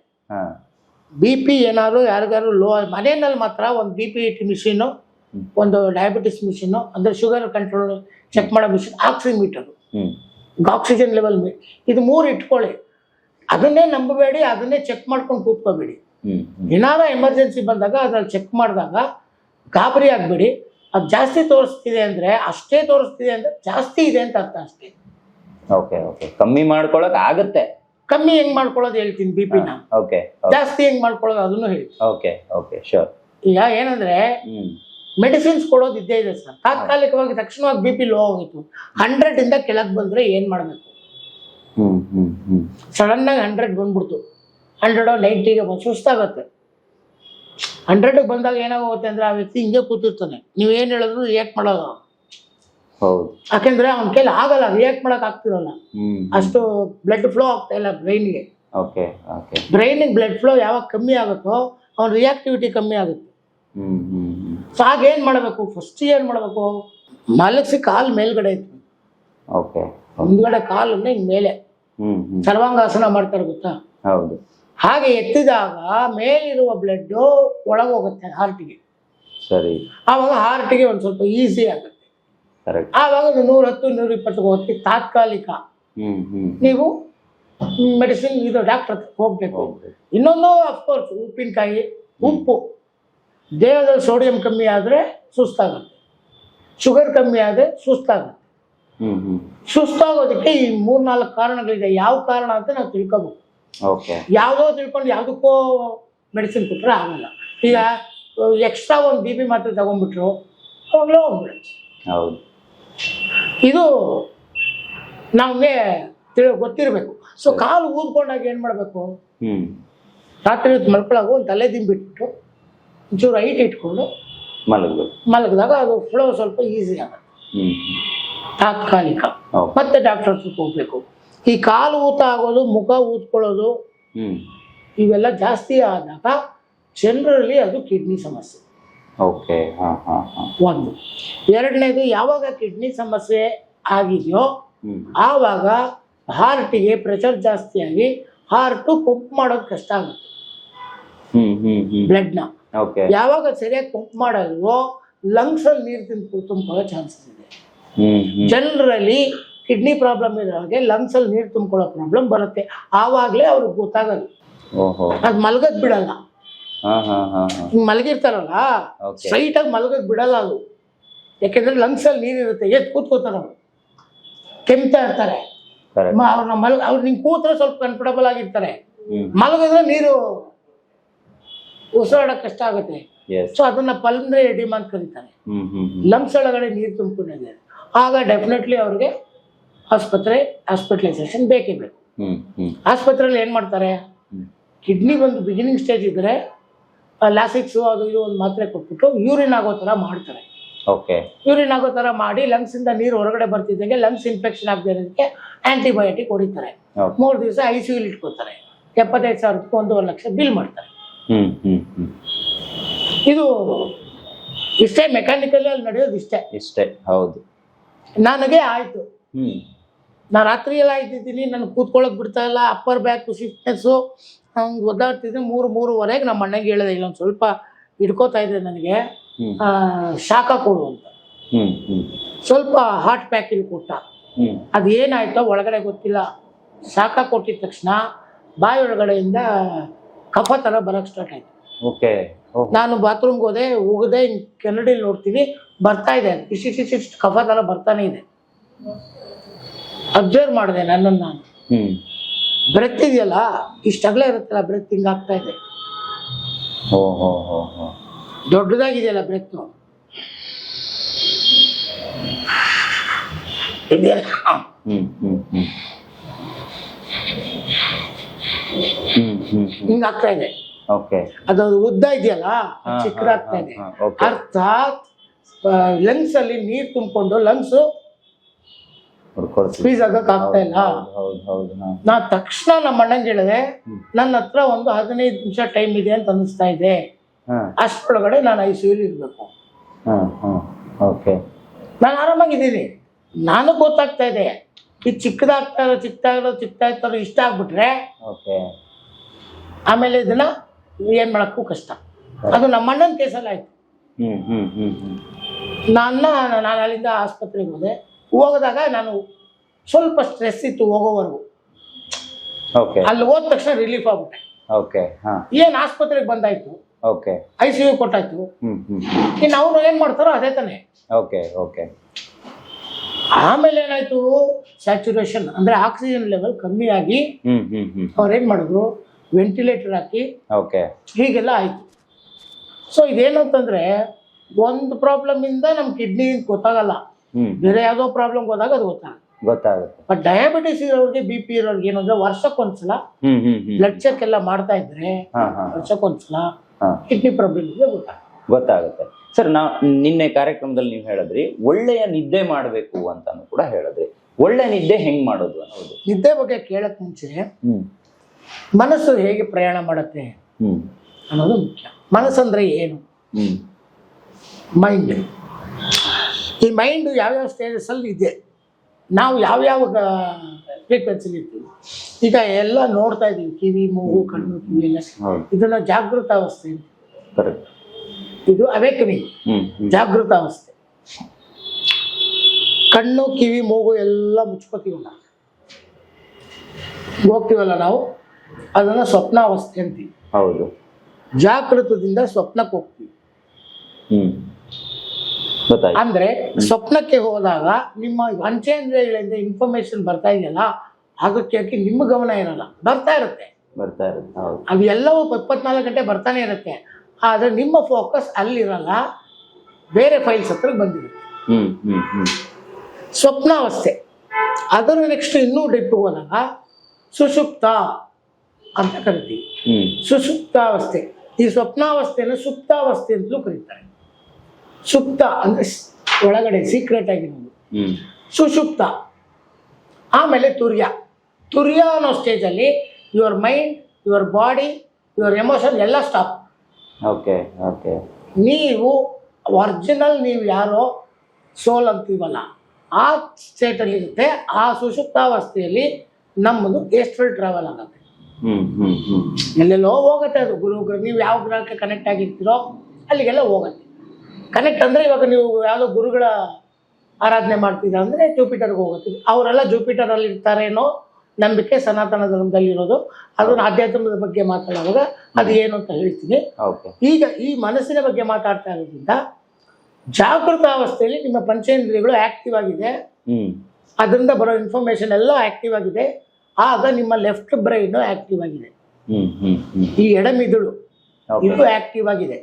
S1: ಬಿ ಪಿ ಏನಾದ್ರು ಯಾರಿಗಾರು ಲೋ ಮನೆಯಲ್ಲಿ ಮಾತ್ರ ಒಂದು ಬಿ ಪಿ ಮಿಷಿನು
S2: ಮಿಷಿನ್
S1: ಒಂದು ಡಯಾಬಿಟಿಸ್ ಮಿಷಿನ್ ಅಂದ್ರೆ ಶುಗರ್ ಕಂಟ್ರೋಲ್ ಚೆಕ್ ಮಾಡೋ ಮಿಷಿನ್ ಆಕ್ಸಿಮೀಟರ್ ಆಕ್ಸಿಜನ್ ಲೆವೆಲ್ ಇದು ಮೂರು ಇಟ್ಕೊಳ್ಳಿ. ಅದನ್ನೇ ನಂಬಬೇಡಿ ಅದನ್ನೇ ಚೆಕ್ ಮಾಡ್ಕೊಂಡು ಕೂತ್ಕೋಬೇಡಿ. ಏನಾರ ಎಮರ್ಜೆನ್ಸಿ ಬಂದಾಗ ಅದ್ರಲ್ಲಿ ಚೆಕ್ ಮಾಡಿದಾಗ ಗಾಬರಿ ಆಗಬೇಡಿ. ಅದು ಜಾಸ್ತಿ ತೋರಿಸ್ತಿದೆ ಅಂದ್ರೆ ಅಷ್ಟೇ ತೋರಿಸ್ತಿದೆ ಅಂದ್ರೆ ಜಾಸ್ತಿ ಇದೆ ಅಂತ ಅರ್ಥ ಅಷ್ಟೇ.
S2: ಓಕೆ ಓಕೆ ಕಮ್ಮಿ ಮಾಡ್ಕೊಳಕ್ ಆಗುತ್ತೆ.
S1: ಕಮ್ಮಿ ಹೆಂಗ್ ಮಾಡ್ಕೊಳ್ಳೋದು ಹೇಳ್ತೀನಿ ಬಿ ಪಿನ
S2: ಓಕೆ
S1: ಜಾಸ್ತಿ ಹೆಂಗ್ ಮಾಡ್ಕೊಳ್ಳೋದು ಅದನ್ನು ಹೇಳಿ.
S2: ಓಕೆ ಓಕೆ ಶೋರ್
S1: ಈಗ ಏನಂದ್ರೆ ಮೆಡಿಸಿನ್ಸ್ ಕೊಡೋದು ಇದ್ದೇ ಇದೆ ಸರ್. ತಾತ್ಕಾಲಿಕವಾಗಿ ತಕ್ಷಣವಾಗಿ ಬಿ ಪಿ ಲೋ ಹೋಗಿತ್ತು ಹಂಡ್ರೆಡ್ ಇಂದ ಕೆಳಗೆ ಬಂದ್ರೆ ಏನ್ ಮಾಡ್ಬೇಕು? ಸಡನ್ ಆಗಿ ಹಂಡ್ರೆಡ್ ಬಂದ್ಬಿಡ್ತು. ಹಂಡ್ರೆಡ್ ನೈಂಟಿಗೆ ಸುಸ್ತಾಗತ್ತೆ. ಹಂಡ್ರೆಡ್ ಬಂದಾಗ ಏನಾಗುತ್ತೆ ಅಂದ್ರೆ ಆ ವ್ಯಕ್ತಿ ಹಿಂಗೆ ಕೂತಿರ್ತಾನೆ. ನೀವು ಏನು ಹೇಳಿದ್ರು ರಿಯಾಕ್ಟ್ ಮಾಡೋದು.
S2: ಹೌದು.
S1: ಯಾಕೆಂದ್ರೆ ಅವನ ಕೈಲಿ ಆಗಲ್ಲ ರಿಯಾಕ್ಟ್ ಮಾಡಕ್ ಆಗ್ತಿರಲ್ಲ. ಅಷ್ಟು ಬ್ಲಡ್ ಫ್ಲೋ ಆಗ್ತಾ ಇಲ್ಲ ಬ್ರೈನ್ಗೆ
S2: ಓಕೆ ಓಕೆ
S1: ಬ್ರೈನಿಗೆ ಬ್ಲಡ್ ಫ್ಲೋ ಯಾವಾಗ ಕಮ್ಮಿ ಆಗುತ್ತೋ ಅವನ ರಿಯಾಕ್ಟಿವಿಟಿ ಕಮ್ಮಿ ಆಗುತ್ತೆ. ಸೊ ಆಗ ಏನು ಮಾಡಬೇಕು? ಫಸ್ಟ್ ಏನು ಮಾಡಬೇಕು? ಮಲಗಿಸಿ ಕಾಲು ಮೇಲ್ಗಡೆ ಇತ್ತು
S2: ಓಕೆ
S1: ಮುಂದ್ಗಡೆ ಕಾಲನ್ನ ಹಿಂಗ್ ಮೇಲೆ. ಸರ್ವಾಂಗಾಸನ ಮಾಡ್ತಾರೆ ಗೊತ್ತಾ?
S2: ಹೌದು.
S1: ಹಾಗೆ ಎತ್ತಿದಾಗ ಮೇಲಿರುವ ಬ್ಲಡ್ ಒಳಗೋಗುತ್ತೆ ಹಾರ್ಟಿಗೆ
S2: ಸರಿ.
S1: ಆವಾಗ ಹಾರ್ಟಿಗೆ ಒಂದು ಸ್ವಲ್ಪ ಈಸಿ ಆಗುತ್ತೆ. ಆವಾಗ ಒಂದು ನೂರ ಹತ್ತು ನೂರ ಇಪ್ಪತ್ತು ಹೋಗ್ತಿ ತಾತ್ಕಾಲಿಕ. ನೀವು ಮೆಡಿಸಿನ್ ಇದು ಡಾಕ್ಟರ್ ಹೋಗ್ಬೇಕು. ಇನ್ನೊಂದು ಅಫ್ಕೋರ್ಸ್ ಉಪ್ಪಿನಕಾಯಿ ಉಪ್ಪು. ದೇಹದಲ್ಲಿ ಸೋಡಿಯಂ ಕಮ್ಮಿ ಆದರೆ ಸುಸ್ತಾಗುತ್ತೆ. ಶುಗರ್ ಕಮ್ಮಿ ಆದರೆ ಸುಸ್ತಾಗುತ್ತೆ. ಸುಸ್ತಾಗೋದಕ್ಕೆ ಈ ಮೂರ್ನಾಲ್ಕು ಕಾರಣಗಳಿದೆ. ಯಾವ ಕಾರಣ ಅಂತ ನಾವು ತಿಳ್ಕೊಬೇಕು. ಯಾವುದೋ ತಿಳ್ಕೊಂಡು ಯಾವುದಕ್ಕೋ ಮೆಡಿಸಿನ್ ಕೊಟ್ಟರೆ ಆಗಲ್ಲ. ಈಗ ಎಕ್ಸ್ಟ್ರಾ ಒಂದು ಬಿ ಪಿ ಮಾತ್ರೆ ತಗೊಂಡ್ಬಿಟ್ರು ಅವಾಗಲೂ ಹೋಗ್ಬಿಡುತ್ತೆ.
S2: ಹೌದು.
S1: ಇದು ನಮಗೆ ತಿಳಿ ಗೊತ್ತಿರಬೇಕು. ಸೊ ಕಾಲು ಊದ್ಕೊಂಡಾಗ ಏನು ಮಾಡಬೇಕು? ರಾತ್ರಿ ಹೊತ್ತು ಮಲ್ಕೊಳ್ಳಾಗ ಒಂದು ತಲೆ ದಿಂಬಿಟ್ಟು ಒಂಚೂರು ಹೈಟ್ ಇಟ್ಕೊಂಡು
S2: ಮಲಗ್ಬೇಕು.
S1: ಮಲಗಿದಾಗ ಅದು ಫ್ಲೋ ಸ್ವಲ್ಪ ಈಸಿ ಆಗುತ್ತೆ. ತಾತ್ಕಾಲಿಕ. ಮತ್ತೆ ಡಾಕ್ಟರ್ ಹೋಗ್ಬೇಕು. ಈ ಕಾಲು ಊತ ಆಗೋದು ಮುಖ ಊದ್ಕೊಳ್ಳೋದು ಇವೆಲ್ಲ ಜಾಸ್ತಿ ಆದಾಗ ಜನರಲ್ಲಿ ಅದು ಕಿಡ್ನಿ ಸಮಸ್ಯೆ.
S2: ಓಕೆ ಹಾ ಹಾ ಹಾ.
S1: ಒಂದು. ಎರಡನೇದು ಯಾವಾಗ ಕಿಡ್ನಿ ಸಮಸ್ಯೆ ಆಗಿದೆಯೋ ಆವಾಗ ಹಾರ್ಟಿಗೆ ಪ್ರೆಷರ್ ಜಾಸ್ತಿ ಆಗಿ ಹಾರ್ಟು ಪಂಪ್ ಮಾಡೋದು ಕಷ್ಟ ಆಗುತ್ತೆ. ಬ್ಲಡ್ನ.
S2: ಓಕೆ.
S1: ಯಾವಾಗ ಸರಿಯಾಗಿ ಪಂಪ್ ಮಾಡೋಲ್ವೋ ಲಂಗ್ಸ್ ಅಲ್ಲಿ ನೀರು ತಿಂದು ತುಂಬಿಕೊಳ್ಳೋ ಚಾನ್ಸಸ್ ಇದೆ. ಜನರಲ್ಲಿ ಕಿಡ್ನಿ ಪ್ರಾಬ್ಲಮ್ ಇರೋರಿಗೆ ಲಂಗ್ಸ್ ಅಲ್ಲಿ ನೀರು ತುಂಬಿಕೊಳ್ಳೋ ಪ್ರಾಬ್ಲಮ್ ಬರುತ್ತೆ. ಆವಾಗಲೇ ಅವ್ರಿಗೆ ಗೊತ್ತಾಗಲ್ಲ. ಅದು ಮಲಗದ್ ಬಿಡಲ್ಲ. ಮಲಗಿರ್ತಾರಲ್ಲ? ಸ್ಟ್ರೈಟ್ ಆಗಿ ಮಲಗಕ್ ಬಿಡಲ್ಲ ಅದು. ಯಾಕೆಂದ್ರೆ ಲಂಗ್ಸ್ ಅಲ್ಲಿ ನೀರು ಇರುತ್ತೆ. ಎದ್ದು ಕೂತ್ಕೋತಾರ ಅವ್ರು. ಕೆಮ್ತಾ ಇರ್ತಾರೆ. ಅವ್ರನ್ನ ಮಲಗ ಅವ್ರು ನಿಂಗೆ ಕೂತ್ರೆ ಸ್ವಲ್ಪ ಕಂಫರ್ಟಬಲ್ ಆಗಿರ್ತಾರೆ. ಮಲಗಿದ್ರೆ ನೀರು ಉಸಿರಾಡಕ್ ಕಷ್ಟ ಆಗುತ್ತೆ. ಸೊ ಅದನ್ನ ಪಲ್ಮ್ರೆ ಎಡಿಮಾ ಅಂತ ಕರೀತಾರೆ. ಲಂಗ್ಸ್ ಒಳಗಡೆ ನೀರು ತುಂಬಿಕೊಂಡಿದೆ ಆಗ ಡೆಫಿನೆಟ್ಲಿ ಅವ್ರಿಗೆ ಆಸ್ಪತ್ರೆ ಹಾಸ್ಪಿಟಲೈಸೇಷನ್ ಬೇಕೇ ಬೇಕು. ಆಸ್ಪತ್ರೆಯಲ್ಲಿ ಏನು ಮಾಡ್ತಾರೆ? ಕಿಡ್ನಿ ಒಂದು ಬಿಗಿನಿಂಗ್ ಸ್ಟೇಜ್ ಇದ್ದರೆ ಲಾಸಿಕ್ಸು ಅದು ಇದು ಒಂದು ಮಾತ್ರೆ ಕೊಟ್ಬಿಟ್ಟು ಯೂರಿನ್ ಆಗೋ ಥರ ಮಾಡ್ತಾರೆ.
S2: ಓಕೆ
S1: ಯೂರಿನ್ ಆಗೋ ಥರ ಮಾಡಿ ಲಂಗ್ಸಿಂದ ನೀರು ಹೊರಗಡೆ ಬರ್ತಿದ್ದಂಗೆ ಲಂಗ್ಸ್ ಇನ್ಫೆಕ್ಷನ್ ಆಗದೆ ಇರೋದಕ್ಕೆ ಆ್ಯಂಟಿಬಯೋಟಿಕ್ ಹೊಡಿತಾರೆ. ಮೂರು ದಿವಸ ಐ ಸಿ ಯುಲಿ ಇಟ್ಕೋತಾರೆ. ಎಪ್ಪತ್ತೈದು ಸಾವಿರಕ್ಕೆ ಒಂದೂವರೆ ಲಕ್ಷ ಬಿಲ್ ಮಾಡ್ತಾರೆ. ಇದು ಇಷ್ಟೇ ಮೆಕ್ಯಾನಿಕಲ್ ಅಲ್ಲಿ ನಡೆಯೋದು ಇಷ್ಟೇ.
S2: ಇಷ್ಟೇ ಹೌದು.
S1: ನನಗೆ ಆಯಿತು. ನಾನು ರಾತ್ರಿ ಎಲ್ಲ ಇದ್ದಿದ್ದೀನಿ ನಾನು ಕೂತ್ಕೊಳ್ಳೋಕೆ ಬಿಡ್ತಾ ಇಲ್ಲ ಅಪ್ಪರ್ ಬ್ಯಾಕ್ ಸಿಕ್ನೆಸ್ಸು ಹಂಗೆ ಒದ್ದಾಡ್ತಿದ್ದೆ ಮೂರು ಮೂರುವರೆಗೆ ನಮ್ಮ ಅಣ್ಣಗೆ ಹೇಳಿದೆ ಇಲ್ಲೊಂದು ಸ್ವಲ್ಪ ಹಿಡ್ಕೋತಾ ಇದೆ ನನಗೆ. ಶಾಖ ಕೊಡು ಅಂತ. ಸ್ವಲ್ಪ ಹಾಟ್ ಪ್ಯಾಕಿಂಗ್ ಕೊಟ್ಟ. ಅದು ಏನಾಯ್ತೋ ಒಳಗಡೆ ಗೊತ್ತಿಲ್ಲ. ಶಾಖ ಕೊಟ್ಟಿದ ತಕ್ಷಣ ಬಾಯಿ ಒಳಗಡೆಯಿಂದ ಕಫ ಥರ ಬರೋಕ್ಕೆ ಸ್ಟಾರ್ಟ್ ಆಯ್ತು.
S2: ಓಕೆ.
S1: ನಾನು ಬಾತ್ರೂಮ್ಗೆ ಹೋದೆ ಹೋಗದೆ ಕನ್ನಡಿಲಿ ನೋಡ್ತೀನಿ ಬರ್ತಾ ಇದೆ. ಇಷ್ಟು ಇಷ್ಟು ಇಷ್ಟು ಕಫ ಥರ ಬರ್ತಾನೆ ಇದೆ. ಅಬ್ಸರ್ವ್ ಮಾಡಿದೆ ನನ್ನನ್ನು. ನಾನು ಬ್ರೆತ್ ಇದೆಯಲ್ಲ ಇಷ್ಟಾಗಲೇ ಇರುತ್ತಲ್ಲ ಬ್ರೆತ್ ಹಿಂಗೆ ಆಗ್ತಾ ಇದೆ.
S2: ಹೋ ಹೋ ಹೋ ಹೋ.
S1: ದೊಡ್ಡದಾಗಿದೆಯಲ್ಲ
S2: ಬ್ರೆತ್
S1: ಹಿಂಗೆ ಆಗ್ತಾ ಇದೆ.
S2: ಓಕೆ.
S1: ಅದು ಉದ್ದ ಇದೆಯಲ್ಲ? ಚಿಕ್ಕದಾಗ್ತಾ ಇದೆ. ಅರ್ಥಾತ್ ಲಂಗ್ಸ್ ಅಲ್ಲಿ ನೀರು ತುಂಬಿಕೊಂಡು ಲಂಗ್ಸ್ ಸ್ಕ್ವೀಸ್ ಆಗಕ್ ಆಗ್ತಾ ಇಲ್ಲ.
S2: ಹೌದು ಹೌದು ಹೌದು
S1: ನಾ ತಕ್ಷಣ ನಮ್ಮ ಅಣ್ಣಂಗೆ ಹೇಳಿದೆ ನನ್ನ ಹತ್ರ ಒಂದು ಹದಿನೈದು ನಿಮಿಷ ಟೈಮ್ ಇದೆ ಅಂತ ಅನಿಸ್ತಾ ಇದೆ. ಅಷ್ಟೊಳಗಡೆ ನಾನು ಐ ಸಿ ಇರಬೇಕು
S2: ಹಾ ಹಾ ಓಕೆ.
S1: ನಾನು ಆರಾಮಾಗಿದ್ದೀನಿ. ನಾನು ಗೊತ್ತಾಗ್ತಾ ಇದೆ. ಇದು ಚಿಕ್ಕದಾಗ್ತಾ ಇರೋ ಚಿಕ್ಕದಾಗಿರೋ ಚಿಕ್ಕದಾಗ್ತಾ ಇರೋ ಇಷ್ಟ ಆಗ್ಬಿಟ್ರೆ
S2: ಓಕೆ.
S1: ಆಮೇಲೆ ಇದನ್ನ ಏನು ಮಾಡೋಕ್ಕೂ ಕಷ್ಟ. ಅದು ನಮ್ಮ ಅಣ್ಣನ ಕೇಸಲ್ಲಿ ಆಯ್ತು. ನನ್ನ ನಾನು ಅಲ್ಲಿಂದ ಆಸ್ಪತ್ರೆಗೆ ಹೋದೆ. ಹೋಗಿದಾಗ ನಾನು ಸ್ವಲ್ಪ ಸ್ಟ್ರೆಸ್ ಇತ್ತು ಹೋಗೋವರೆಗೂ.
S2: ಓಕೆ
S1: ಅಲ್ಲಿ ಹೋದ ತಕ್ಷಣ ರಿಲೀಫ್ ಆಗ್ಬಿಟ್ಟೆ.
S2: ಓಕೆ ಹಾ.
S1: ಏನು ಆಸ್ಪತ್ರೆಗೆ ಬಂದಾಯ್ತು?
S2: ಓಕೆ
S1: ಐ ಸಿ ಯು ಕೊಟ್ಟಾಯ್ತು. ಇನ್ನು ಅವ್ರು ಏನು ಮಾಡ್ತಾರೋ ಅದೇ ತಾನೆ.
S2: ಓಕೆ ಓಕೆ
S1: ಆಮೇಲೆ ಏನಾಯ್ತು? ಸ್ಯಾಚುರೇಷನ್ ಅಂದ್ರೆ ಆಕ್ಸಿಜನ್ ಲೆವೆಲ್ ಕಮ್ಮಿ ಆಗಿ
S2: ಅವ್ರು
S1: ಏನ್ ಮಾಡಿದ್ರು? ವೆಂಟಿಲೇಟರ್ ಹಾಕಿ
S2: ಓಕೆ
S1: ಹೀಗೆಲ್ಲ ಆಯ್ತು. ಸೊ ಇದೇನು ಅಂತಂದ್ರೆ ಒಂದು ಪ್ರಾಬ್ಲಮಿಂದ ನಮ್ಮ ಕಿಡ್ನಿ ಗೊತ್ತಾಗಲ್ಲ. ಬೇರೆ ಯಾವುದೋ ಪ್ರಾಬ್ಲಮ್ ಹೋದಾಗ ಅದು ಗೊತ್ತಾಗುತ್ತೆ.
S2: ಗೊತ್ತಾಗುತ್ತೆ.
S1: ಬಟ್ ಡಯಾಬಿಟಿಸ್ ಇರೋರಿಗೆ ಬಿ ಪಿ ಇರೋರಿಗೆ ಏನು ಅಂದ್ರೆ ವರ್ಷಕ್ಕೊಂದ್ಸಲ ಬ್ಲಡ್ ಚೆಕ್ ಎಲ್ಲ ಮಾಡ್ತಾ ಇದ್ರೆ ವರ್ಷಕ್ಕೊಂದ್ಸಲ ಕಿಡ್ನಿ ಪ್ರಾಬ್ಲಮ್ ಇದೆ ಗೊತ್ತಾಗುತ್ತೆ.
S2: ಗೊತ್ತಾಗುತ್ತೆ. ಸರ್ ನಾ ನಿನ್ನೆ ಕಾರ್ಯಕ್ರಮದಲ್ಲಿ ನೀವು ಹೇಳಿದ್ರಿ ಒಳ್ಳೆಯ ನಿದ್ದೆ ಮಾಡಬೇಕು ಅಂತಾನು ಕೂಡ ಹೇಳಿದ್ರಿ. ಒಳ್ಳೆ ನಿದ್ದೆ ಹೆಂಗ್ ಮಾಡೋದು ಅನ್ನೋದು.
S1: ನಿದ್ದೆ ಬಗ್ಗೆ ಕೇಳಕ್ ಮುಂಚೆ ಮನಸ್ಸು ಹೇಗೆ ಪ್ರಯಾಣ ಮಾಡುತ್ತೆ
S2: ಹ್ಮ್.
S1: ಅನ್ನೋದು ಮುಖ್ಯ. ಮನಸ್ಸಂದ್ರೆ ಏನು?
S2: ಹ್ಮ್.
S1: ಮೈಂಡ್ ಈ ಮೈಂಡ್ ಯಾವ್ಯಾವ ಸ್ಟೇಜಸ್ ಅಲ್ಲಿ ಇದೆ ನಾವು ಯಾವ್ಯಾವ ಫ್ರೀಕ್ವೆನ್ಸಿಲಿ ಇರ್ತೀವಿ. ಈಗ ಎಲ್ಲ ನೋಡ್ತಾ ಇದ್ದೀವಿ ಕಿವಿ ಮೂಗು ಕಣ್ಣು ಕಿವಿ ಎಲ್ಲ. ಇದನ್ನ ಜಾಗೃತ ಅವಸ್ಥೆ. ಇದು ಅವೇಕನಿಂಗ್ ಜಾಗೃತ ಅವಸ್ಥೆ. ಕಣ್ಣು ಕಿವಿ ಮೂಗು ಎಲ್ಲ ಮುಚ್ಕೋತೀವಲ್ಲ ಹೋಗ್ತೀವಲ್ಲ ನಾವು? ಅದನ್ನ ಸ್ವಪ್ನ ಅವಸ್ಥೆ ಅಂತೀವಿ.
S2: ಹೌದು.
S1: ಜಾಗೃತದಿಂದ ಸ್ವಪ್ನಕ್ಕೆ ಹೋಗ್ತೀವಿ. ಅಂದ್ರೆ ಸ್ವಪ್ನಕ್ಕೆ ಹೋದಾಗ ನಿಮ್ಮ ವಂಚೇಂದ್ರಿಯಗಳಿಂದ ಇನ್ಫಾರ್ಮೇಶನ್ ಬರ್ತಾ ಇದೆಯಲ್ಲ ಅದಕ್ಕೆ ನಿಮ್ಮ ಗಮನ ಇರಲ್ಲ. ಬರ್ತಾ ಇರುತ್ತೆ.
S2: ಬರ್ತಾ ಇರುತ್ತೆ
S1: ಅದು ಎಲ್ಲವೂ ಇಪ್ಪತ್ನಾಲ್ಕು ಗಂಟೆ ಬರ್ತಾನೆ ಇರುತ್ತೆ. ಆದರೆ ನಿಮ್ಮ ಫೋಕಸ್ ಅಲ್ಲಿರಲ್ಲ ಬೇರೆ ಫೈಲ್ಸ್ ಹತ್ರ ಬಂದಿರುತ್ತೆ. ಸ್ವಪ್ನಾವಸ್ಥೆ ಅದರ ನೆಕ್ಸ್ಟ್ ಇನ್ನೂ ಡಿಪ್ ಹೋದಾಗ ಸುಷುಪ್ತ ಅಂತ ಕರಿತೀವಿ. ಸುಷುಪ್ತಾವಸ್ಥೆ ಈ ಸ್ವಪ್ನಾವಸ್ಥೆಯನ್ನು ಸುಪ್ತಾವಸ್ಥೆ ಅಂತಲೂ ಕರೀತಾರೆ. ಸುಪ್ತ ಅಂದ್ರೆ ಒಳಗಡೆ ಸೀಕ್ರೆಟ್ ಆಗಿರೋದು ಸುಷುಪ್ತ. ಆಮೇಲೆ ತುರ್ಯ. ತುರ್ಯ ಅನ್ನೋ ಸ್ಟೇಜಲ್ಲಿ your mind your body your emotion ಎಲ್ಲ ಸ್ಟಾಪ್
S2: ಓಕೆ ಓಕೆ
S1: ನೀವು ಒರಿಜಿನಲ್ ನೀವು ಯಾರೋ ಸೋಲ್ ಅಂತೀವಲ್ಲ ಆ ಸ್ಟೇಟಲ್ಲಿ ಇರುತ್ತೆ ಆ ಸುಷುಪ್ತಾವಸ್ಥೆಯಲ್ಲಿ ನಮ್ಮದು ಏಸ್ಟ್ರಲ್ ಟ್ರಾವೆಲ್ ಆಗುತ್ತೆ. ಎಲ್ಲೆಲ್ಲೋ ಹೋಗುತ್ತೆ ಅದು ಗುರು ಗ್ರಹ ನೀವು ಯಾವ ಗ್ರಹಕ್ಕೆ ಕನೆಕ್ಟ್ ಆಗಿರ್ತೀರೋ ಅಲ್ಲಿಗೆಲ್ಲ ಹೋಗುತ್ತೆ. ಕನೆಕ್ಟ್ ಅಂದ್ರೆ ಇವಾಗ ನೀವು ಯಾವುದೋ ಗುರುಗಳ ಆರಾಧನೆ ಮಾಡ್ತೀರಾ ಅಂದರೆ ಜೂಪಿಟರ್ಗೆ ಹೋಗುತ್ತೀವಿ ಅವರೆಲ್ಲ ಜೂಪಿಟರ್ ಜೂಪಿಟರಲ್ಲಿ ಇರ್ತಾರೇನೋ ನಂಬಿಕೆ ಸನಾತನ ಧರ್ಮದಲ್ಲಿ ಇರೋದು. ಅದನ್ನು ಆಧ್ಯಾತ್ಮದ ಬಗ್ಗೆ ಮಾತಾಡುವಾಗ ಅದು ಏನು ಅಂತ ಹೇಳ್ತೀನಿ. ಈಗ ಈ ಮನಸ್ಸಿನ ಬಗ್ಗೆ ಮಾತಾಡ್ತಾ ಇರೋದ್ರಿಂದ ಜಾಗೃತ ಅವಸ್ಥೆಯಲ್ಲಿ ನಿಮ್ಮ ಪಂಚೇಂದ್ರಿಯಗಳು ಆಕ್ಟಿವ್ ಆಗಿದೆ. ಅದರಿಂದ ಬರೋ ಇನ್ಫಾರ್ಮೇಶನ್ ಎಲ್ಲ ಆಕ್ಟಿವ್ ಆಗಿದೆ. ಆಗ ನಿಮ್ಮ ಲೆಫ್ಟ್ ಬ್ರೈನ್ ಆಕ್ಟಿವ್ ಆಗಿದೆ. ಈ ಎಡಮಿದುಳು ಇದು ಆಕ್ಟಿವ್ ಆಗಿದೆ.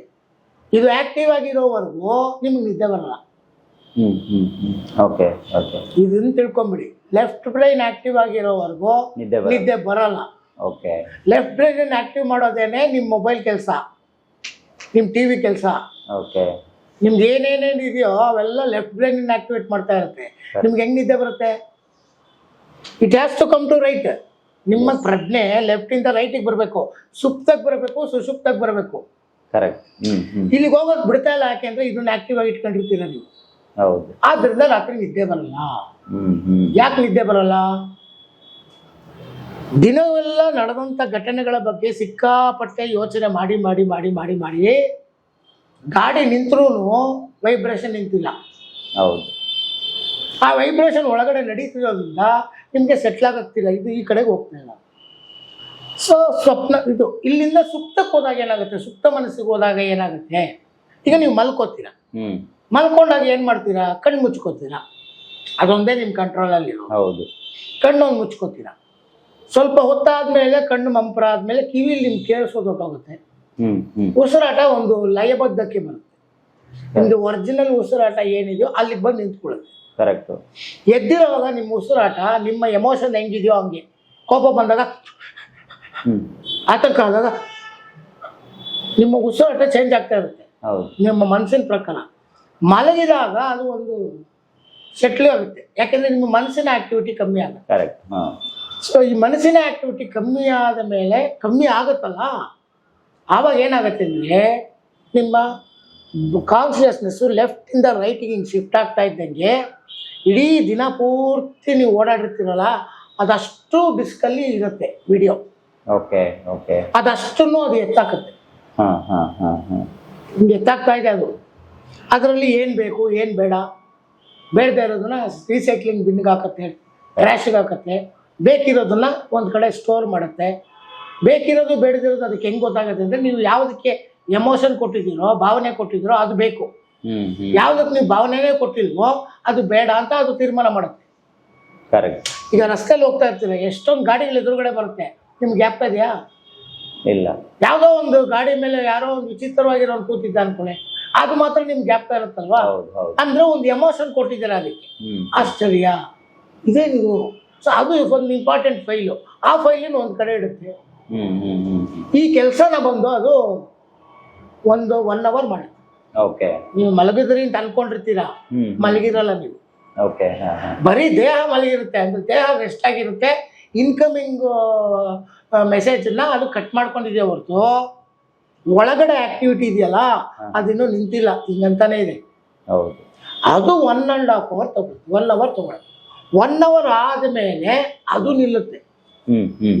S1: ಇದು ಆಕ್ಟಿವ್ ಆಗಿರೋವರೆಗೂ ನಿಮ್ಗೆ ನಿದ್ದೆ ಬರಲ್ಲ.
S2: ಓಕೆ ಓಕೆ
S1: ಇದನ್ನ ತಿಳ್ಕೊಂಬಿಡಿ. ಲೆಫ್ಟ್ ಬ್ರೈನ್ ಆಕ್ಟಿವ್ ಆಗಿರೋವರೆಗೂ
S2: ನಿದ್ದೆ ಬರ
S1: ನಿದ್ದೆ ಬರಲ್ಲ.
S2: ಓಕೆ
S1: ಲೆಫ್ಟ್ ಬ್ರೈನ್ ಆಕ್ಟಿವ್ ಮಾಡೋದೇನೆ ನಿಮ್ಮ ಮೊಬೈಲ್ ಕೆಲಸ ನಿಮ್ಮ ಟಿ ವಿ ಕೆಲಸ.
S2: ಓಕೆ
S1: ನಿಮ್ದು ಏನೇನೇನು ಇದೆಯೋ ಅವೆಲ್ಲ ಲೆಫ್ಟ್ ಬ್ರೈನ್ ಆಕ್ಟಿವೇಟ್ ಮಾಡ್ತಾ ಇರುತ್ತೆ. ನಿಮ್ಗೆ ಹೆಂಗ್ ನಿದ್ದೆ ಬರುತ್ತೆ? It has to come to right ನಿಮ್ಮ ಪ್ರಜ್ಞೆ ಲೆಫ್ಟಿಂದ ರೈಟಿಗೆ ಬರಬೇಕು. ಸುಪ್ತಕ್ಕೆ ಬರಬೇಕು ಸುಷುಪ್ತಕ್ಕೆ ಬರಬೇಕು.
S2: ಕರೆಕ್ಟ್
S1: ಇಲ್ಲಿಗೆ ಹೋಗೋದು ಬಿಡ್ತಾ ಇಲ್ಲ ಯಾಕೆಂದ್ರೆ ಇದನ್ನ ಆಕ್ಟಿವ್ ಆಗಿ ಇಟ್ಕೊಂಡಿರ್ತೀರ ನೀವು.
S2: ಹೌದು.
S1: ಆದ್ರಿಂದ ರಾತ್ರಿ ನಿದ್ದೆ ಬರಲ್ಲ. ಯಾಕೆ ನಿದ್ದೆ ಬರಲ್ಲ? ದಿನವೆಲ್ಲ ನಡೆದಂಥ ಘಟನೆಗಳ ಬಗ್ಗೆ ಸಿಕ್ಕಾಪಟ್ಟೆ ಯೋಚನೆ ಮಾಡಿ ಮಾಡಿ ಮಾಡಿ ಮಾಡಿ ಮಾಡಿ ಗಾಡಿ ನಿಂತರೂ ವೈಬ್ರೇಷನ್ ನಿಂತಿಲ್ಲ.
S2: ಹೌದು.
S1: ಆ ವೈಬ್ರೇಷನ್ ಒಳಗಡೆ ನಡೀತಿರೋದ್ರಿಂದ ನಿಮಗೆ ಸೆಟ್ಲ್ ಆಗಾಗ್ತಿಲ್ಲ ಇದು ಈ ಕಡೆಗೆ ಹೋಗ್ತಾ ಇಲ್ಲ. ಸೊ ಸ್ವಪ್ನ ಇದು ಇಲ್ಲಿಂದ ಸುಪ್ತಕ್ಕೆ ಹೋದಾಗ ಏನಾಗುತ್ತೆ? ಸುಪ್ತ ಮನಸ್ಸಿಗೆ ಹೋದಾಗ ಏನಾಗುತ್ತೆ? ಈಗ ನೀವು ಮಲ್ಕೋತೀರ. ಮಲ್ಕೊಂಡಾಗ ಏನು ಮಾಡ್ತೀರಾ? ಕಣ್ಣು ಮುಚ್ಕೋತೀರಾ? ಅದೊಂದೇ ನಿಮ್ಮ ಕಂಟ್ರೋಲಲ್ಲಿ
S2: ಹೌದು.
S1: ಕಣ್ಣೊಂದು ಒಂದು ಮುಚ್ಕೋತೀರ. ಸ್ವಲ್ಪ ಹೊತ್ತಾದ್ಮೇಲೆ ಕಣ್ಣು ಮಂಪರ ಆದ್ಮೇಲೆ ಕಿವಿಲಿ ನಿಮ್ಗೆ ಕೇಳಿಸೋದು ಹೊಟ್ಟೋಗುತ್ತೆ
S2: ಹ್ಮ್ ಹ್ಮ್.
S1: ಉಸಿರಾಟ ಒಂದು ಲಯಬದ್ಧಕ್ಕೆ ಬರುತ್ತೆ. ನಿಮ್ದು ಒರಿಜಿನಲ್ ಉಸಿರಾಟ ಏನಿದೆಯೋ ಅಲ್ಲಿಗೆ ಬಂದು ನಿಂತ್ಕೊಳ್ಳುತ್ತೆ.
S2: ಕರೆಕ್ಟ್
S1: ಎದ್ದಿರೋವಾಗ ನಿಮ್ಮ ಉಸಿರಾಟ ನಿಮ್ಮ ಎಮೋಷನ್ ಹೆಂಗಿದೆಯೋ ಹಂಗೆ. ಕೋಪ ಬಂದಾಗ ಆತಂಕ ಆದಾಗ ನಿಮ್ಮ ಉಸಿರಾಟ ಚೇಂಜ್ ಆಗ್ತಾ ಇರುತ್ತೆ.
S2: ಹೌದು.
S1: ನಿಮ್ಮ ಮನಸ್ಸಿನ ಪ್ರಕಾರ ಮಲಗಿದಾಗ ಅದು ಒಂದು ಸೆಟ್ಲ್ ಆಗುತ್ತೆ. ಯಾಕಂದ್ರೆ ನಿಮ್ಮ ಮನಸ್ಸಿನ ಆಕ್ಟಿವಿಟಿ ಕಮ್ಮಿ ಆಗುತ್ತೆ
S2: ಕರೆಕ್ಟ್ ಹಾ.
S1: ಸೊ ಈ ಮನಸ್ಸಿನ ಆಕ್ಟಿವಿಟಿ ಕಮ್ಮಿ ಆದ ಮೇಲೆ ಕಮ್ಮಿ ಆಗುತ್ತಲ್ಲ? ಆವಾಗ ಏನಾಗುತ್ತೆ ಅಂದರೆ ನಿಮ್ಮ ಕಾನ್ಷಿಯಸ್ನೆಸ್ಸು ಲೆಫ್ಟಿಂದ ರೈಟಿಗೆ ಹಿಂಗೆ ಶಿಫ್ಟ್ ಆಗ್ತಾ ಇದ್ದಂಗೆ ಇಡೀ ದಿನ ಪೂರ್ತಿ ನೀವು ಓಡಾಡಿರ್ತೀರಲ್ಲ ಅದಷ್ಟು ಬಿಸ್ಕಲ್ಲಿ ಇರುತ್ತೆ ವಿಡಿಯೋ
S2: ಓಕೆ ಓಕೆ.
S1: ಅದಷ್ಟನ್ನು ಅದು ಎತ್ತಾಕತ್ತೆ
S2: ಹಾ ಹಾ ಹಾ ಹಾ.
S1: ಹಿಂಗೆ ಎತ್ತಾಗ್ತಾ ಇದೆ ಅದು. ಅದರಲ್ಲಿ ಏನು ಬೇಕು ಏನು ಬೇಡ? ಬೇಡದೇ ಇರೋದನ್ನ ರೀಸೈಕ್ಲಿಂಗ್ ಬಿನ್ಗೆ ಹಾಕತ್ತೆ ಟ್ರ್ಯಾಶಿಗೆ ಹಾಕತ್ತೆ. ಬೇಕಿರೋದನ್ನ ಒಂದು ಕಡೆ ಸ್ಟೋರ್ ಮಾಡುತ್ತೆ. ಬೇಕಿರೋದು ಬೇಡದಿರೋದು ಅದಕ್ಕೆ ಹೆಂಗೆ ಗೊತ್ತಾಗುತ್ತೆ ಅಂದರೆ ನೀವು ಯಾವುದಕ್ಕೆ ಎಮೋಷನ್ ಕೊಟ್ಟಿದ್ದೀರೋ ಭಾವನೆ ಕೊಟ್ಟಿದ್ದೀರೋ ಅದು ಬೇಕು. ಯಾವುದಕ್ಕೆ ನೀವು ಭಾವನೆನೇ ಕೊಟ್ಟಿಲ್ವೋ ಅದು ಬೇಡ ಅಂತ ಅದು ತೀರ್ಮಾನ ಮಾಡುತ್ತೆ.
S2: ಕರೆಕ್ಟ್
S1: ಈಗ ರಸ್ತೆಯಲ್ಲಿ ಹೋಗ್ತಾ ಇರ್ತೀರ ಎಷ್ಟೊಂದು ಗಾಡಿಗಳು ಎದುರುಗಡೆ ಬರುತ್ತೆ. ನಿಮ್ಗೆ ಗ್ಯಾಪ್ ಇದೆಯಾ?
S2: ಇಲ್ಲ.
S1: ಯಾವುದೋ ಒಂದು ಗಾಡಿ ಮೇಲೆ ಯಾರೋ ಒಂದು ವಿಚಿತ್ರವಾಗಿರೋ ಕೂತಿದ್ದ ಅನ್ಕೊಳೆ ಅದು ಮಾತ್ರ ನಿಮ್ಗೆ ಗ್ಯಾಪ್ ಇರುತ್ತಲ್ವಾ? ಅಂದ್ರೆ ಒಂದು ಎಮೋಷನ್ ಕೊಟ್ಟಿದ್ದೀರಾ ಅದಕ್ಕೆ?
S2: ಆಶ್ಚರ್ಯ.
S1: ಆಶ್ಚರ್ಯ ನೀವು ಸೊ ಅದು ಒಂದು ಇಂಪಾರ್ಟೆಂಟ್ ಫೈಲು ಆ ಫೈಲಿನ ಒಂದು ಕಡೆ ಇಡುತ್ತೆ. ಈ ಕೆಲಸನ ಬಂದು ಅದು ಒಂದು ಒನ್ ಅವರ್ ಮಾಡುತ್ತೆ.
S2: ಓಕೆ
S1: ನೀವು ಮಲಗಿದ್ರಿ ಅಂತ ಅನ್ಕೊಂಡಿರ್ತೀರಾ? ಮಲಗಿರಲ್ಲ ನೀವು.
S2: ಓಕೆ
S1: ಬರೀ ದೇಹ ಮಲಗಿರುತ್ತೆ ಅಂದ್ರೆ ದೇಹ ರೆಸ್ಟ್ ಆಗಿರುತ್ತೆ. ಇನ್ಕಮಿಂಗ್ ಮೆಸೇಜನ್ನ ಅದು ಕಟ್ ಮಾಡ್ಕೊಂಡಿದೆ ಹೊರತು. ಒಳಗಡೆ ಆಕ್ಟಿವಿಟಿ ಇದೆಯಲ್ಲ ಅದಿನ್ನೂ ನಿಂತಿಲ್ಲ ಹಿಂಗಂತಾನೆ ಇದೆ.
S2: ಹೌದು.
S1: ಅದು ಒನ್ ಆ್ಯಂಡ್ ಹಾಫ್ ಅವರ್ ತಗೊಳುತ್ತೆ ಒನ್ ಅವರ್ ತಗೊಳುತ್ತೆ ಒನ್ ಅವರ್ ಆದಮೇಲೆ ಅದು ನಿಲ್ಲುತ್ತೆ.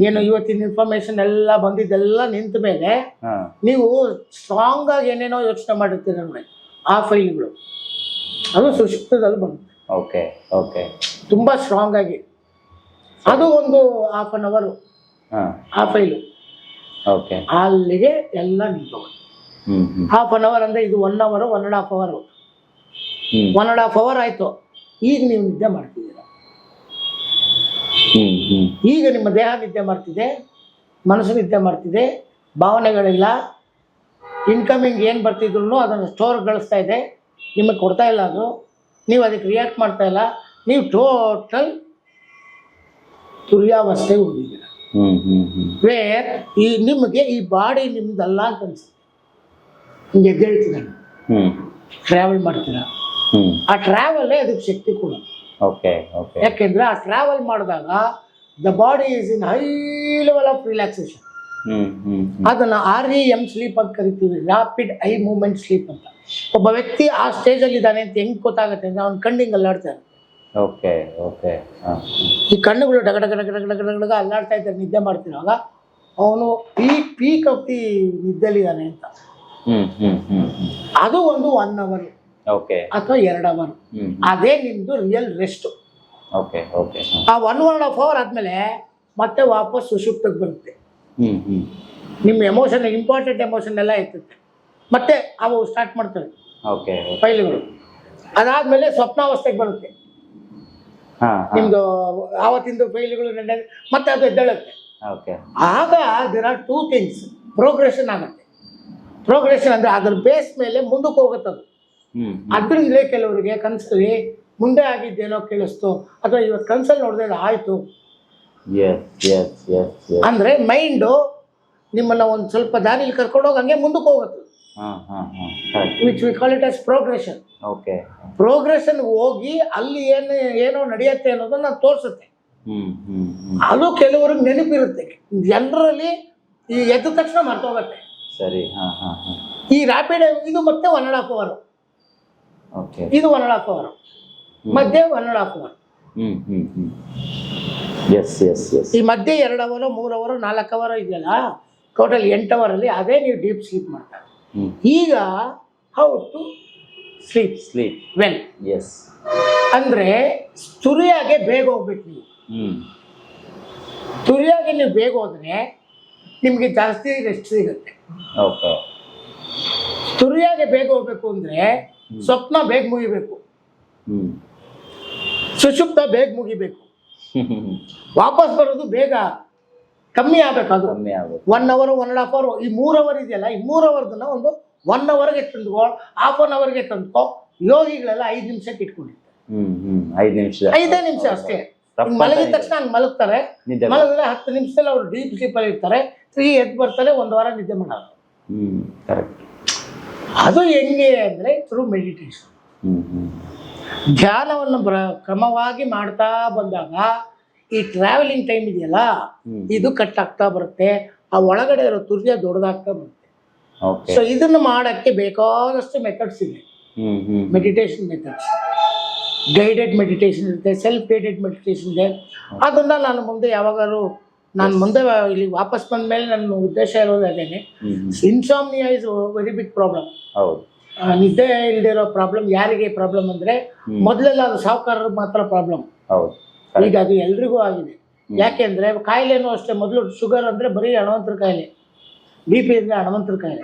S1: ಏನು ಇವತ್ತಿನ ಇನ್ಫಾರ್ಮೇಶನ್ ಎಲ್ಲ ಬಂದಿದ್ದೆಲ್ಲ ನಿಂತ ಮೇಲೆ ನೀವು ಸ್ಟ್ರಾಂಗ್ ಆಗಿ ಏನೇನೋ ಯೋಚನೆ ಮಾಡಿರ್ತೀರ ನೋಡಿ ಆ ಫೈಲ್ಗಳು ಅದು ಸುಶಿಪ್ತದಲ್ಲಿ ಬರುತ್ತೆ
S2: ಓಕೆ ಓಕೆ
S1: ತುಂಬ ಸ್ಟ್ರಾಂಗ್ ಆಗಿ. ಅದು ಒಂದು ಹಾಫ್ ಅನ್ ಅವರು ಆ ಫೈಲು
S2: ಓಕೆ
S1: ಅಲ್ಲಿಗೆ ಎಲ್ಲ
S2: ನಿಂತು
S1: ಹಾಫ್ ಅನ್ ಅವರ್ ಅಂದ್ರೆ ಇದು one hour one and half hour one and half hour ಆಯ್ತು. ಈಗ ನೀವು ನಿದ್ದೆ ಮಾಡ್ತಿದ್ದೀರ? ಈಗ ನಿಮ್ಮ ದೇಹ ನಿದ್ದೆ ಮಾಡ್ತಿದೆ ಮನಸ್ಸು ನಿದ್ದೆ ಮಾಡ್ತಿದೆ ಭಾವನೆಗಳಿಲ್ಲ. ಇನ್ಕಮಿಂಗ್ ಏನು ಬರ್ತಿದ್ರು ಅದನ್ನು ಸ್ಟೋರ್ ಗಳಿಸ್ತಾ ಇದೆ. ನಿಮಗೆ ಕೊಡ್ತಾ ಇಲ್ಲ ಅದು. ನೀವು ಅದಕ್ಕೆ ರಿಯಾಕ್ಟ್ ಮಾಡ್ತಾ ಇಲ್ಲ. ನೀವು ಟೋಟಲ್ ತುರ್ಯಾವಸ್ಥೆ
S2: ಹ್ಮ್
S1: ವೇರ್ ಈ ನಿಮಗೆ ಈ ಬಾಡಿ ನಿಮ್ದಲ್ಲ ಅಂತ ಅನ್ಸುತ್ತೆ ಹಿಂಗೆ ಎದ್ದೇಳ್ತೀರ
S2: ಹ್ಮ್.
S1: ಟ್ರಾವೆಲ್ ಮಾಡ್ತೀರಾ? ಆ ಟ್ರಾವೆಲ್ಲೇ ಅದಕ್ಕೆ ಶಕ್ತಿ ಕೂಡ
S2: ಓಕೆ ಓಕೆ.
S1: ಯಾಕೆಂದ್ರೆ ಆ ಟ್ರಾವೆಲ್ ಮಾಡಿದಾಗ the body is in high level of relaxation ಅದನ್ನ ಆರ್ ಇ ಎಂ ಸ್ಲೀಪ್ ಅಂತ ಕರಿತೀವಿ ರಾಪಿಡ್ ಐ ಮೂವ್ಮೆಂಟ್ ಸ್ಲೀಪ್ ಅಂತ. ಒಬ್ಬ ವ್ಯಕ್ತಿ ಆ ಸ್ಟೇಜಲ್ಲಿ ಇದ್ದಾನೆ ಅಂತ ಹೆಂಗ್ ಗೊತ್ತಾಗುತ್ತೆ ಅಂದ್ರೆ ಅವ್ನ ಕಣ್ಣಿಂಗ್ ಅಲ್ಲಾಡ್ತಾರೆ
S2: ಓಕೆ ಓಕೆ.
S1: ಈ ಕಣ್ಣುಗಳು ಡಗ ಡಗ ಡಗ ಡಗ ಡಗ ಡಗ ಅಲ್ಲಾಡ್ತಾ ಇದ್ದಾರೆ ನಿದ್ದೆ ಮಾಡ್ತಿರುವಾಗ ಅವನು ಪೀಕ್ ಪೀಕ್ ಆಫ್ ದಿ ನಿದ್ದೆಲಿದ್ದಾನೆ ಅಂತ. ಅದು ಒಂದು ಒನ್ ಅವರ್
S2: ಓಕೆ.
S1: ಅಥವಾ ಎರಡು ಅವರ್ ಅದೇ ನಿಮ್ದು ರಿಯಲ್ ರೆಸ್ಟ್
S2: ಓಕೆ ಓಕೆ.
S1: ಆ ಒನ್ ಒನ್ ಆಫ್ ಅವರ್ ಆದ್ಮೇಲೆ ಮತ್ತೆ ವಾಪಸ್ ಸುಷುಪ್ತಕ್ಕೆ ಬರುತ್ತೆ. ನಿಮ್ಮ ಎಮೋಷನ್ ಇಂಪಾರ್ಟೆಂಟ್ ಎಮೋಷನ್ ಎಲ್ಲ ಇರ್ತದೆ. ಮತ್ತೆ ಅವು ಸ್ಟಾರ್ಟ್ ಮಾಡ್ತವೆ.
S2: ಓಕೆ.
S1: ಫೈಲ್ಗಳು. ಅದಾದ್ಮೇಲೆ ಸ್ವಪ್ನಾವಸ್ಥೆಗೆ ಬರುತ್ತೆ. ನಿಮ್ದು ಆವತ್ತಿಂದು ಫೈಲ್ಗಳು ನಡೆ ಮತ್ತೆ ಅದು ಎದ್ದೇಳುತ್ತೆ.
S2: ಓಕೆ
S1: ಆಗ there are two things progression ಆಗುತ್ತೆ. ಪ್ರೋಗ್ರೆಷನ್ ಅಂದ್ರೆ ಅದ್ರ ಬೇಸ್ ಮೇಲೆ ಮುಂದಕ್ಕೆ ಹೋಗುತ್ತೆ ಅದು.
S2: ಹ್ಮ್
S1: ಅದರಿಂದಲೇ ಕೆಲವರಿಗೆ ಕನಸಲ್ಲಿ ಮುಂದೆ ಆಗಿದ್ದೇನೋ ಕೇಳಿಸ್ತು. ಅಥವಾ ಇವತ್ತು ಕನ್ಸಲ್ ನೋಡಿದ್ರೆ ಆಯ್ತು. ಅಂದ್ರೆ ಮೈಂಡು ನಿಮ್ಮನ್ನ ಒಂದು ಸ್ವಲ್ಪ ದಾರಿಲಿ ಕರ್ಕೊಂಡು ಹೋಗಂಗೆ ಮುಂದಕ್ಕೆ ಹೋಗುತ್ತೆ. Which we call it as progression
S2: okay
S1: progression ಹೋಗಿ ಅಲ್ಲಿ ಏನು ಏನೋ ನಡೆಯುತ್ತೆ ಅನ್ನೋದನ್ನ ತೋರಿಸುತ್ತೆ. ಅದು ಕೆಲವ್ರಿಗೆ ನೆನಪಿರುತ್ತೆ. ಜನರಲ್ಲಿ ಈ ಎದ್ದ ತಕ್ಷಣ ಮರ್ತೋಗುತ್ತೆ.
S2: ಸರಿ ಹಾ ಹಾ ಹಾ.
S1: ಈ ರ್ಯಾಪಿಡ್ ಇದು ಮತ್ತೆ one and half hour
S2: okay
S1: ಇದು ಒನ್ ಅಂಡ್ ಹಾಫ್ ಅವರ್ ಮಧ್ಯೆ ಒನ್ ಅಂಡ್ ಹಾಫ್ ಅವರ್ ಈ ಮಧ್ಯೆ ಎರಡು ಅವರ್ ಮೂರು ಅವರ್ ನಾಲ್ಕು ಅವರ್ ಇದೆಯಲ್ಲ ಟೋಟಲ್ ಎಂಟು ಅವರಲ್ಲಿ ಅದೇ ನೀವು ಡೀಪ್ ಸ್ಲೀಪ್ ಮಾಡ್ತಾರೆ. ಈಗ how to sleep
S2: sleep
S1: well
S2: yes
S1: ಅಂದ್ರೆ ತುರಿಯಾಗೆ ಬೇಗ ಹೋಗ್ಬೇಕು ನೀವು. ತುರಿಯಾಗಿ ನೀವು ಬೇಗ ಹೋದ್ರೆ ನಿಮಗೆ ಜಾಸ್ತಿ ರೆಸ್ಟ್ ಸಿಗುತ್ತೆ.
S2: ಓಕೆ.
S1: ತುರಿಯಾಗೆ ಬೇಗ ಹೋಗ್ಬೇಕು ಅಂದ್ರೆ ಸ್ವಪ್ನ ಬೇಗ ಮುಗಿಬೇಕು. ಸುಷುಪ್ತ ಬೇಗ ಮುಗಿಬೇಕು. ವಾಪಸ್ ಬರೋದು ಬೇಗ. ಕಮ್ಮಿ ಆಗಬೇಕು ಅದು
S2: ಕಮ್ಮಿ ಆಗಬೇಕು
S1: one hour one and half hour ಈ ಮೂರು ಅವರ್ ಇದೆಯಲ್ಲ ಈ ಮೂರು ಅವರ್ದನ್ನ ಒಂದು ಒನ್ ಅವರ್ಗೆ ತಂದ್ಕೋ ಹಾಫ್ ಒನ್ ಅವರ್ಗೆ ತಂದ್ಕೋ ಯೋಗಿಗಳೆಲ್ಲ ಐದು ನಿಮಿಷಕ್ಕೆ ಇಟ್ಕೊಂಡಿರ್ತಾರೆ.
S2: ಹ್ಮ್ ಹ್ಮ್ ಐದು ನಿಮಿಷ.
S1: ಐದೇ ನಿಮಿಷ ಅಷ್ಟೇ. ಹಿಂಗ್ ಮಲಗಿದ ತಕ್ಷಣ ಹಂಗೆ ಮಲಗ್ತಾರೆ.
S2: ನಿದ್ದೆ
S1: ಮಲಗಿದ್ರೆ ಹತ್ತು ನಿಮಿಷದಲ್ಲಿ ಅವ್ರು ಡೀಪ್ ಸ್ಲೀಪಲ್ಲಿ ಇರ್ತಾರೆ. ತ್ರೀ ಎದ್ದು ಬರ್ತಾರೆ ಒಂದು ವಾರ ನಿದ್ದೆ ಮಾಡೋದು
S2: ಹ್ಮ್ ಕರೆಕ್ಟ್
S1: ಅದು ಹೆಂಗೆ ಅಂದರೆ ಥ್ರೂ ಮೆಡಿಟೇಷನ್
S2: ಹ್ಮ್ ಹ್ಮ್.
S1: ಧ್ಯಾನವನ್ನು ಬ್ರ ಕ್ರಮವಾಗಿ ಮಾಡ್ತಾ ಬಂದಾಗ ಈ ಟ್ರಾವೆಲಿಂಗ್ ಟೈಮ್ ಇದೆಯಲ್ಲ ಇದು ಕಟ್ ಆಗ್ತಾ ಬರುತ್ತೆ ಆ ಒಳಗಡೆ ಇರೋ ತುರ್ಯ ದೊಡ್ಡದಾಗ್ತಾ ಬರುತ್ತೆ. ಸೊ ಇದನ್ನು ಮಾಡಕ್ಕೆ ಬೇಕಾದಷ್ಟು ಮೆಥಡ್ಸ್ ಇದೆ. ಮೆಡಿಟೇಷನ್ ಮೆಥಡ್ಸ್ ಗೈಡೆಡ್ ಮೆಡಿಟೇಷನ್ ಇರುತ್ತೆ ಸೆಲ್ಫ್ ಗೈಡೆಡ್ ಮೆಡಿಟೇಷನ್ ಇದೆ. ಅದನ್ನ ನಾನು ಮುಂದೆ ಯಾವಾಗಾದ್ರು ನಾನು ಮುಂದೆ ಇಲ್ಲಿ ವಾಪಸ್ ಬಂದ ಮೇಲೆ ನನ್ನ ಉದ್ದೇಶ ಇರೋದು ಅದೇನೆ. Insomnia is very big problem ನಿದ್ದೆ ಇಲ್ದಿರೋ ಪ್ರಾಬ್ಲಮ್ ಯಾರಿಗೆ ಪ್ರಾಬ್ಲಮ್ ಅಂದ್ರೆ. ಮೊದಲೆಲ್ಲ ಅದು ಸಾವುಕಾರರ ಮಾತ್ರ ಪ್ರಾಬ್ಲಮ್
S2: ಹೌದು.
S1: ಈಗ ಅದು ಎಲ್ರಿಗೂ ಆಗಿದೆ. ಯಾಕೆಂದ್ರೆ ಕಾಯಿಲೆನೂ ಅಷ್ಟೇ ಮೊದಲು ಶುಗರ್ ಅಂದ್ರೆ ಬರೀ ಹಣವಂತರ ಕಾಯಿಲೆ. ಬಿ ಪಿ ಅಂದ್ರೆ ಹಣವಂತರ ಕಾಯಿಲೆ.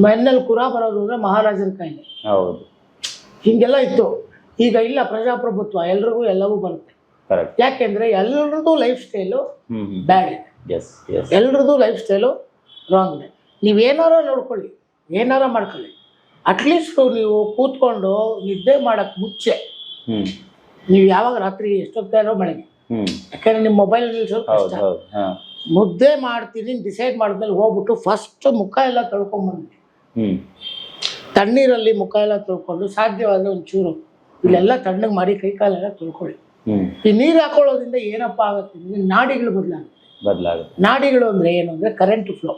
S1: ಮಣ್ಣಲ್ಲಿ ಕುರ ಬರೋದು ಅಂದ್ರೆ ಮಹಾರಾಜರ ಕಾಯಿಲೆ.
S2: ಹೌದು.
S1: ಹೀಗೆಲ್ಲ ಇತ್ತು. ಈಗ ಇಲ್ಲ ಪ್ರಜಾಪ್ರಭುತ್ವ ಎಲ್ರಿಗೂ ಎಲ್ಲವೂ ಬರುತ್ತೆ.
S2: ಕರೆಕ್ಟ್
S1: ಯಾಕೆಂದ್ರೆ ಎಲ್ರದ್ದು ಲೈಫ್ ಸ್ಟೈಲು ಬ್ಯಾಡ್ ಇದೆ. ಎಲ್ರದ್ದು ಲೈಫ್ ಸ್ಟೈಲು ರಾಂಗ್ ಇದೆ. ನೀವೇನಾರ ನೋಡ್ಕೊಳ್ಳಿ ಏನಾರ ಮಾಡ್ಕೊಳ್ಳಿ. ಅಟ್ಲೀಸ್ಟ್ ನೀವು ಕೂತ್ಕೊಂಡು ನಿದ್ದೆ ಮಾಡಕ್
S2: ಮುಚ್ಚೆ.
S1: ನೀವು ಯಾವಾಗ ರಾತ್ರಿ ಎಷ್ಟೊತ್ತಾರೋ ಬೆಳಗ್ಗೆ ಯಾಕಂದ್ರೆ ನಿಮ್ಮ ಮೊಬೈಲ್ ಸ್ವಲ್ಪ ಕಷ್ಟ ಮುದ್ದೆ ಮಾಡ್ತೀನಿ ಡಿಸೈಡ್ ಮಾಡಿದ್ಮೇಲೆ ಹೋಗ್ಬಿಟ್ಟು ಫಸ್ಟ್ ಮುಖ ಎಲ್ಲ
S2: ತೊಳ್ಕೊಂಡ್ಬಂದ್ವಿ
S1: ತಣ್ಣೀರಲ್ಲಿ ಮುಖ ಎಲ್ಲ ತೊಳ್ಕೊಂಡು ಸಾಧ್ಯವಾದ್ರೆ ಒಂಚೂರು ಇಲ್ಲೆಲ್ಲ ತಣ್ಣಗೆ ಮಾಡಿ ಕೈ ಕಾಲೆಲ್ಲ ತೊಳ್ಕೊಳ್ಳಿ. ಈ ನೀರು ಹಾಕೊಳ್ಳೋದ್ರಿಂದ ಏನಪ್ಪ ಆಗುತ್ತೆ ಅಂದ್ರೆ ನಾಡಿಗಳು ಬದಲಾಗುತ್ತೆ.
S2: ಬದಲಾಗುತ್ತೆ.
S1: ನಾಡಿಗಳು ಅಂದ್ರೆ ಏನು ಅಂದ್ರೆ ಕರೆಂಟ್ ಫ್ಲೋ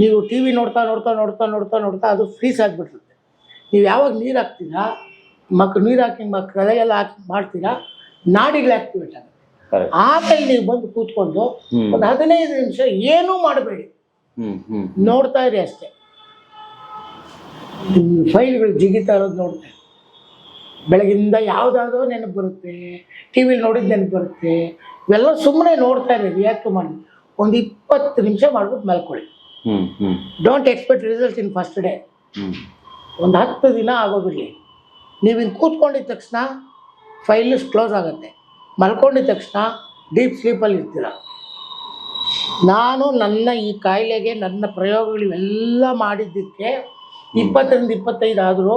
S1: ನೀವು ಟಿವಿ ನೋಡ್ತಾ ನೋಡ್ತಾ ನೋಡ್ತಾ ನೋಡ್ತಾ ನೋಡ್ತಾ ಅದು ಫ್ರೀಸ್ ಆಗಿಬಿಟ್ಟಿರುತ್ತೆ ನೀವು ಯಾವಾಗ ನೀರು ಹಾಕ್ತೀರಾ ಮಕ್ ನೀರು ಹಾಕಿ ಮಕ್ ಕಲೆಗೆಲ್ಲ ಹಾಕಿ ಮಾಡ್ತೀರಾ? ನಾಡಿಗಳು ಆಕ್ಟಿವೇಟ್ ಆಗುತ್ತೆ. ನೀವು ಬಂದು ಕೂತ್ಕೊಂಡು ಒಂದು ಹದಿನೈದು ನಿಮಿಷ ಏನೂ ಮಾಡಬೇಡಿ. ನೋಡ್ತಾ ಇರಿ ಅಷ್ಟೇ. ಫೈಲ್ಗಳು ಜಿಗಿತಾ ಇರೋದು ನೋಡ್ತಾ. ಬೆಳಗಿಂದ ಯಾವುದಾದ್ರೂ ನೆನಪು ಬರುತ್ತೆ. ಟಿ ವಿಲಿ ನೋಡಿದ ನೆನಪು ಬರುತ್ತೆ. ಇವೆಲ್ಲ ಸುಮ್ಮನೆ ನೋಡ್ತಾ ಇರಿ ರಿಯಾಕ್ಟ್ ಮಾಡಿ. ಒಂದು ಇಪ್ಪತ್ತು ನಿಮಿಷ ಮಾಡ್ಬಿಟ್ಟು ಮಲ್ಕೊಳ್ಳಿ. Don't expect result in first day ಒಂದು ಹತ್ತು ದಿನ ಆಗೋಗಿರಲಿ ನೀವು ಕೂತ್ಕೊಂಡಿದ್ದ ಕೂತ್ಕೊಂಡಿದ ತಕ್ಷಣ ಫೈಲ್ ಕ್ಲೋಸ್ ಆಗುತ್ತೆ. ಮಲ್ಕೊಂಡಿದ್ದ ತಕ್ಷಣ ಡೀಪ್ ಸ್ಲೀಪಲ್ಲಿ ಇರ್ತೀರ. ನಾನು ನನ್ನ ಈ ಕಾಯಿಲೆಗೆ ನನ್ನ ಪ್ರಯೋಗಗಳು ಇವೆಲ್ಲ ಮಾಡಿದ್ದಕ್ಕೆ ಇಪ್ಪತ್ತರಿಂದ ಇಪ್ಪತ್ತೈದು ಆದರೂ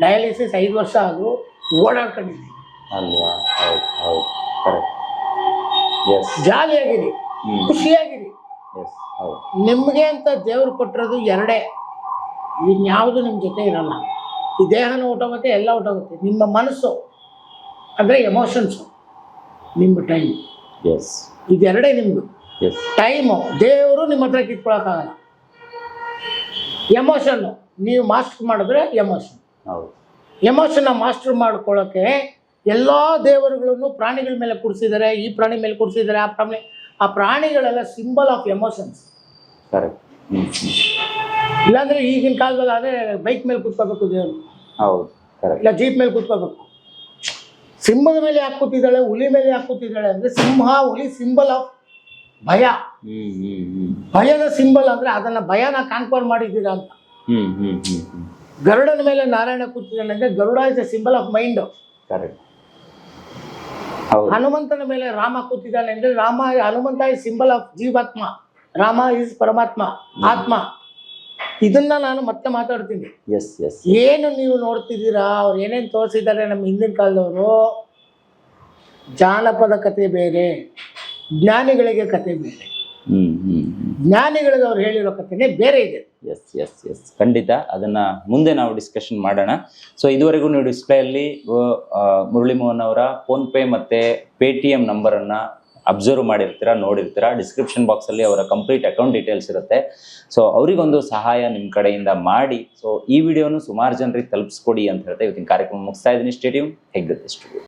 S1: ಡಯಾಲಿಸಿಸ್ ಐದು ವರ್ಷ ಆದರೂ ಓಡಾಡ್ಕೊಂಡಿದ್ದೀನಿ.
S2: ಅಲ್ವಾ? ಹೌದು ಹೌದು. ಕರೆಕ್ಟ್ ಎಸ್
S1: ಜಾಲಿಯಾಗಿರಿ ಖುಷಿಯಾಗಿರಿ.
S2: ಎಸ್ ಹೌದು.
S1: ನಿಮಗೆ ಅಂತ ದೇವರು ಕೊಟ್ಟಿರೋದು ಎರಡೇ. ಇನ್ಯಾವುದು ನಿಮ್ಮ ಜೊತೆ ಇರಲ್ಲ. ಈ ದೇಹನ ಹೊಟ್ಟೋಗುತ್ತೆ ಎಲ್ಲ ಹೊಟ್ಟೋಗುತ್ತೆ ನಿಮ್ಮ ಮನಸ್ಸು ಅಂದರೆ ಎಮೋಷನ್ಸು ನಿಮ್ಮ ಟೈಮ್
S2: ಎಸ್
S1: ಇದೆರಡೇ ನಿಮ್ಮದು
S2: ಎಸ್
S1: ಟೈಮು ದೇವರು ನಿಮ್ಮ ಹತ್ರ ಕಿತ್ಕೊಳಕ್ಕಾಗಲ್ಲ. ಎಮೋಷನ್ನು ನೀವು ಮಾಸ್ಟರ್ ಮಾಡಿದ್ರೆ ಎಮೋಷನ್
S2: ಹೌದು.
S1: ಎಮೋಷನ್ನ ಮಾಸ್ಟರ್ ಮಾಡ್ಕೊಳ್ಳೋಕ್ಕೆ ಎಲ್ಲ ದೇವರುಗಳನ್ನು ಪ್ರಾಣಿಗಳ ಮೇಲೆ ಕೂಡಿಸಿದ್ದಾರೆ ಈ ಪ್ರಾಣಿ ಮೇಲೆ ಕೂಡಿಸಿದ್ದಾರೆ ಆ ಪ್ರಾಣಿ ಆ ಪ್ರಾಣಿಗಳೆಲ್ಲ ಸಿಂಬಲ್ ಆಫ್ ಎಮೋಷನ್ಸ್
S2: ಕರೆಕ್ಟ್.
S1: ಇಲ್ಲಾಂದ್ರೆ ಈಗಿನ ಕಾಲದಲ್ಲಿ ಆದರೆ ಬೈಕ್ ಮೇಲೆ ಕೂತ್ಕೋಬೇಕು ದೇವರು.
S2: ಹೌದು ಕರೆಕ್ಟ್
S1: ಇಲ್ಲ ಜೀಪ್ ಮೇಲೆ ಕೂತ್ಕೋಬೇಕು ಸಿಂಹದ ಮೇಲೆ ಯಾಕೆ ಕೂತಿದ್ದಾಳೆ ಹುಲಿ ಮೇಲೆ ಯಾಕೆ ಕೂತಿದ್ದಾಳೆ ಅಂದ್ರೆ ಸಿಂಹ ಹುಲಿ ಸಿಂಬಲ್ ಆಫ್ ಭಯ.
S2: ಹ್ಮ್ ಹ್ಮ್ ಹ್ಮ್.
S1: ಭಯದ ಸಿಂಬಲ್ ಅಂದ್ರೆ ಅದನ್ನ ಭಯನ ಕಾನ್ಫರ್ ಮಾಡಿದ್ದೀರಾ ಅಂತ.
S2: ಹ್ಮ್ ಹ್ಮ್ ಹ್ಮ್ ಹ್ಮ್.
S1: ಗರುಡನ ಮೇಲೆ ನಾರಾಯಣ ಕೂತಿದ್ದಾನೆ ಅಂದ್ರೆ Garuda is a symbol of mind
S2: correct ಹೌದು.
S1: ಹನುಮಂತನ ಮೇಲೆ ರಾಮ ಕೂತಿದ್ದಾನೆ ಅಂದ್ರೆ Rama Hanumantha is symbol of ಜೀವಾತ್ಮ. ರಾಮ ಇಸ್ ಪರಮಾತ್ಮ ಆತ್ಮ. ಇದನ್ನ ನಾನು ಮತ್ತೆ ಮಾತಾಡ್ತೀನಿ.
S2: ಎಸ್ ಎಸ್
S1: ಏನು ನೀವು ನೋಡ್ತಿದ್ದೀರಾ? ಅವ್ರು ಏನೇನು ತೋರಿಸಿದ್ದಾರೆ ನಮ್ಮ ಹಿಂದಿನ ಕಾಲದವರು? ಜಾನಪದ ಕತೆ ಬೇರೆ ಜ್ಞಾನಿಗಳಿಗೆ ಕತೆ ಬೇರೆ.
S2: ಹ್ಮ್ ಹ್ಮ್ ಹ್ಮ್.
S1: ಜ್ಞಾನಿಗಳಿಗೆ ಅವ್ರು ಹೇಳಿರೋ ಕಥೆನೇ ಬೇರೆ ಇದೆ.
S2: ಎಸ್ ಎಸ್ ಎಸ್ ಖಂಡಿತ ಅದನ್ನ ಮುಂದೆ ನಾವು ಡಿಸ್ಕಷನ್ ಮಾಡೋಣ. ಸೊ ಇದುವರೆಗೂ ನೀವು ಡಿಸ್ಪ್ಲೇಯಲ್ಲಿ ಮುರಳಿ ಮೋಹನ್ ಅವರ ಫೋನ್ ಪೇ ಮತ್ತೆ ಪೇಟಿಎಂ ನಂಬರನ್ನ ಅಬ್ಸರ್ವ್ ಮಾಡಿರ್ತೀರಾ, ನೋಡಿರ್ತೀರಾ ಡಿಸ್ಕ್ರಿಪ್ಷನ್ ಬಾಕ್ಸಲ್ಲಿ ಅವರ ಕಂಪ್ಲೀಟ್ ಅಕೌಂಟ್ ಡೀಟೇಲ್ಸ್ ಇರುತ್ತೆ. ಸೊ ಅವರಿಗೊಂದು ಸಹಾಯ ನಿಮ್ಮ ಕಡೆಯಿಂದ ಮಾಡಿ. ಸೊ ಈ ವಿಡಿಯೋನು ಸುಮಾರು ಜನರಿಗೆ ತಲುಪಿಸ್ಕೊಡಿ ಅಂತ ಹೇಳ್ತಾ ಇವತ್ತಿನ ಕಾರ್ಯಕ್ರಮ ಮುಗಿಸ್ತಾ ಇದ್ದೀನಿ. Stadium ಹೆಗ್ಗತ್ತೆ studio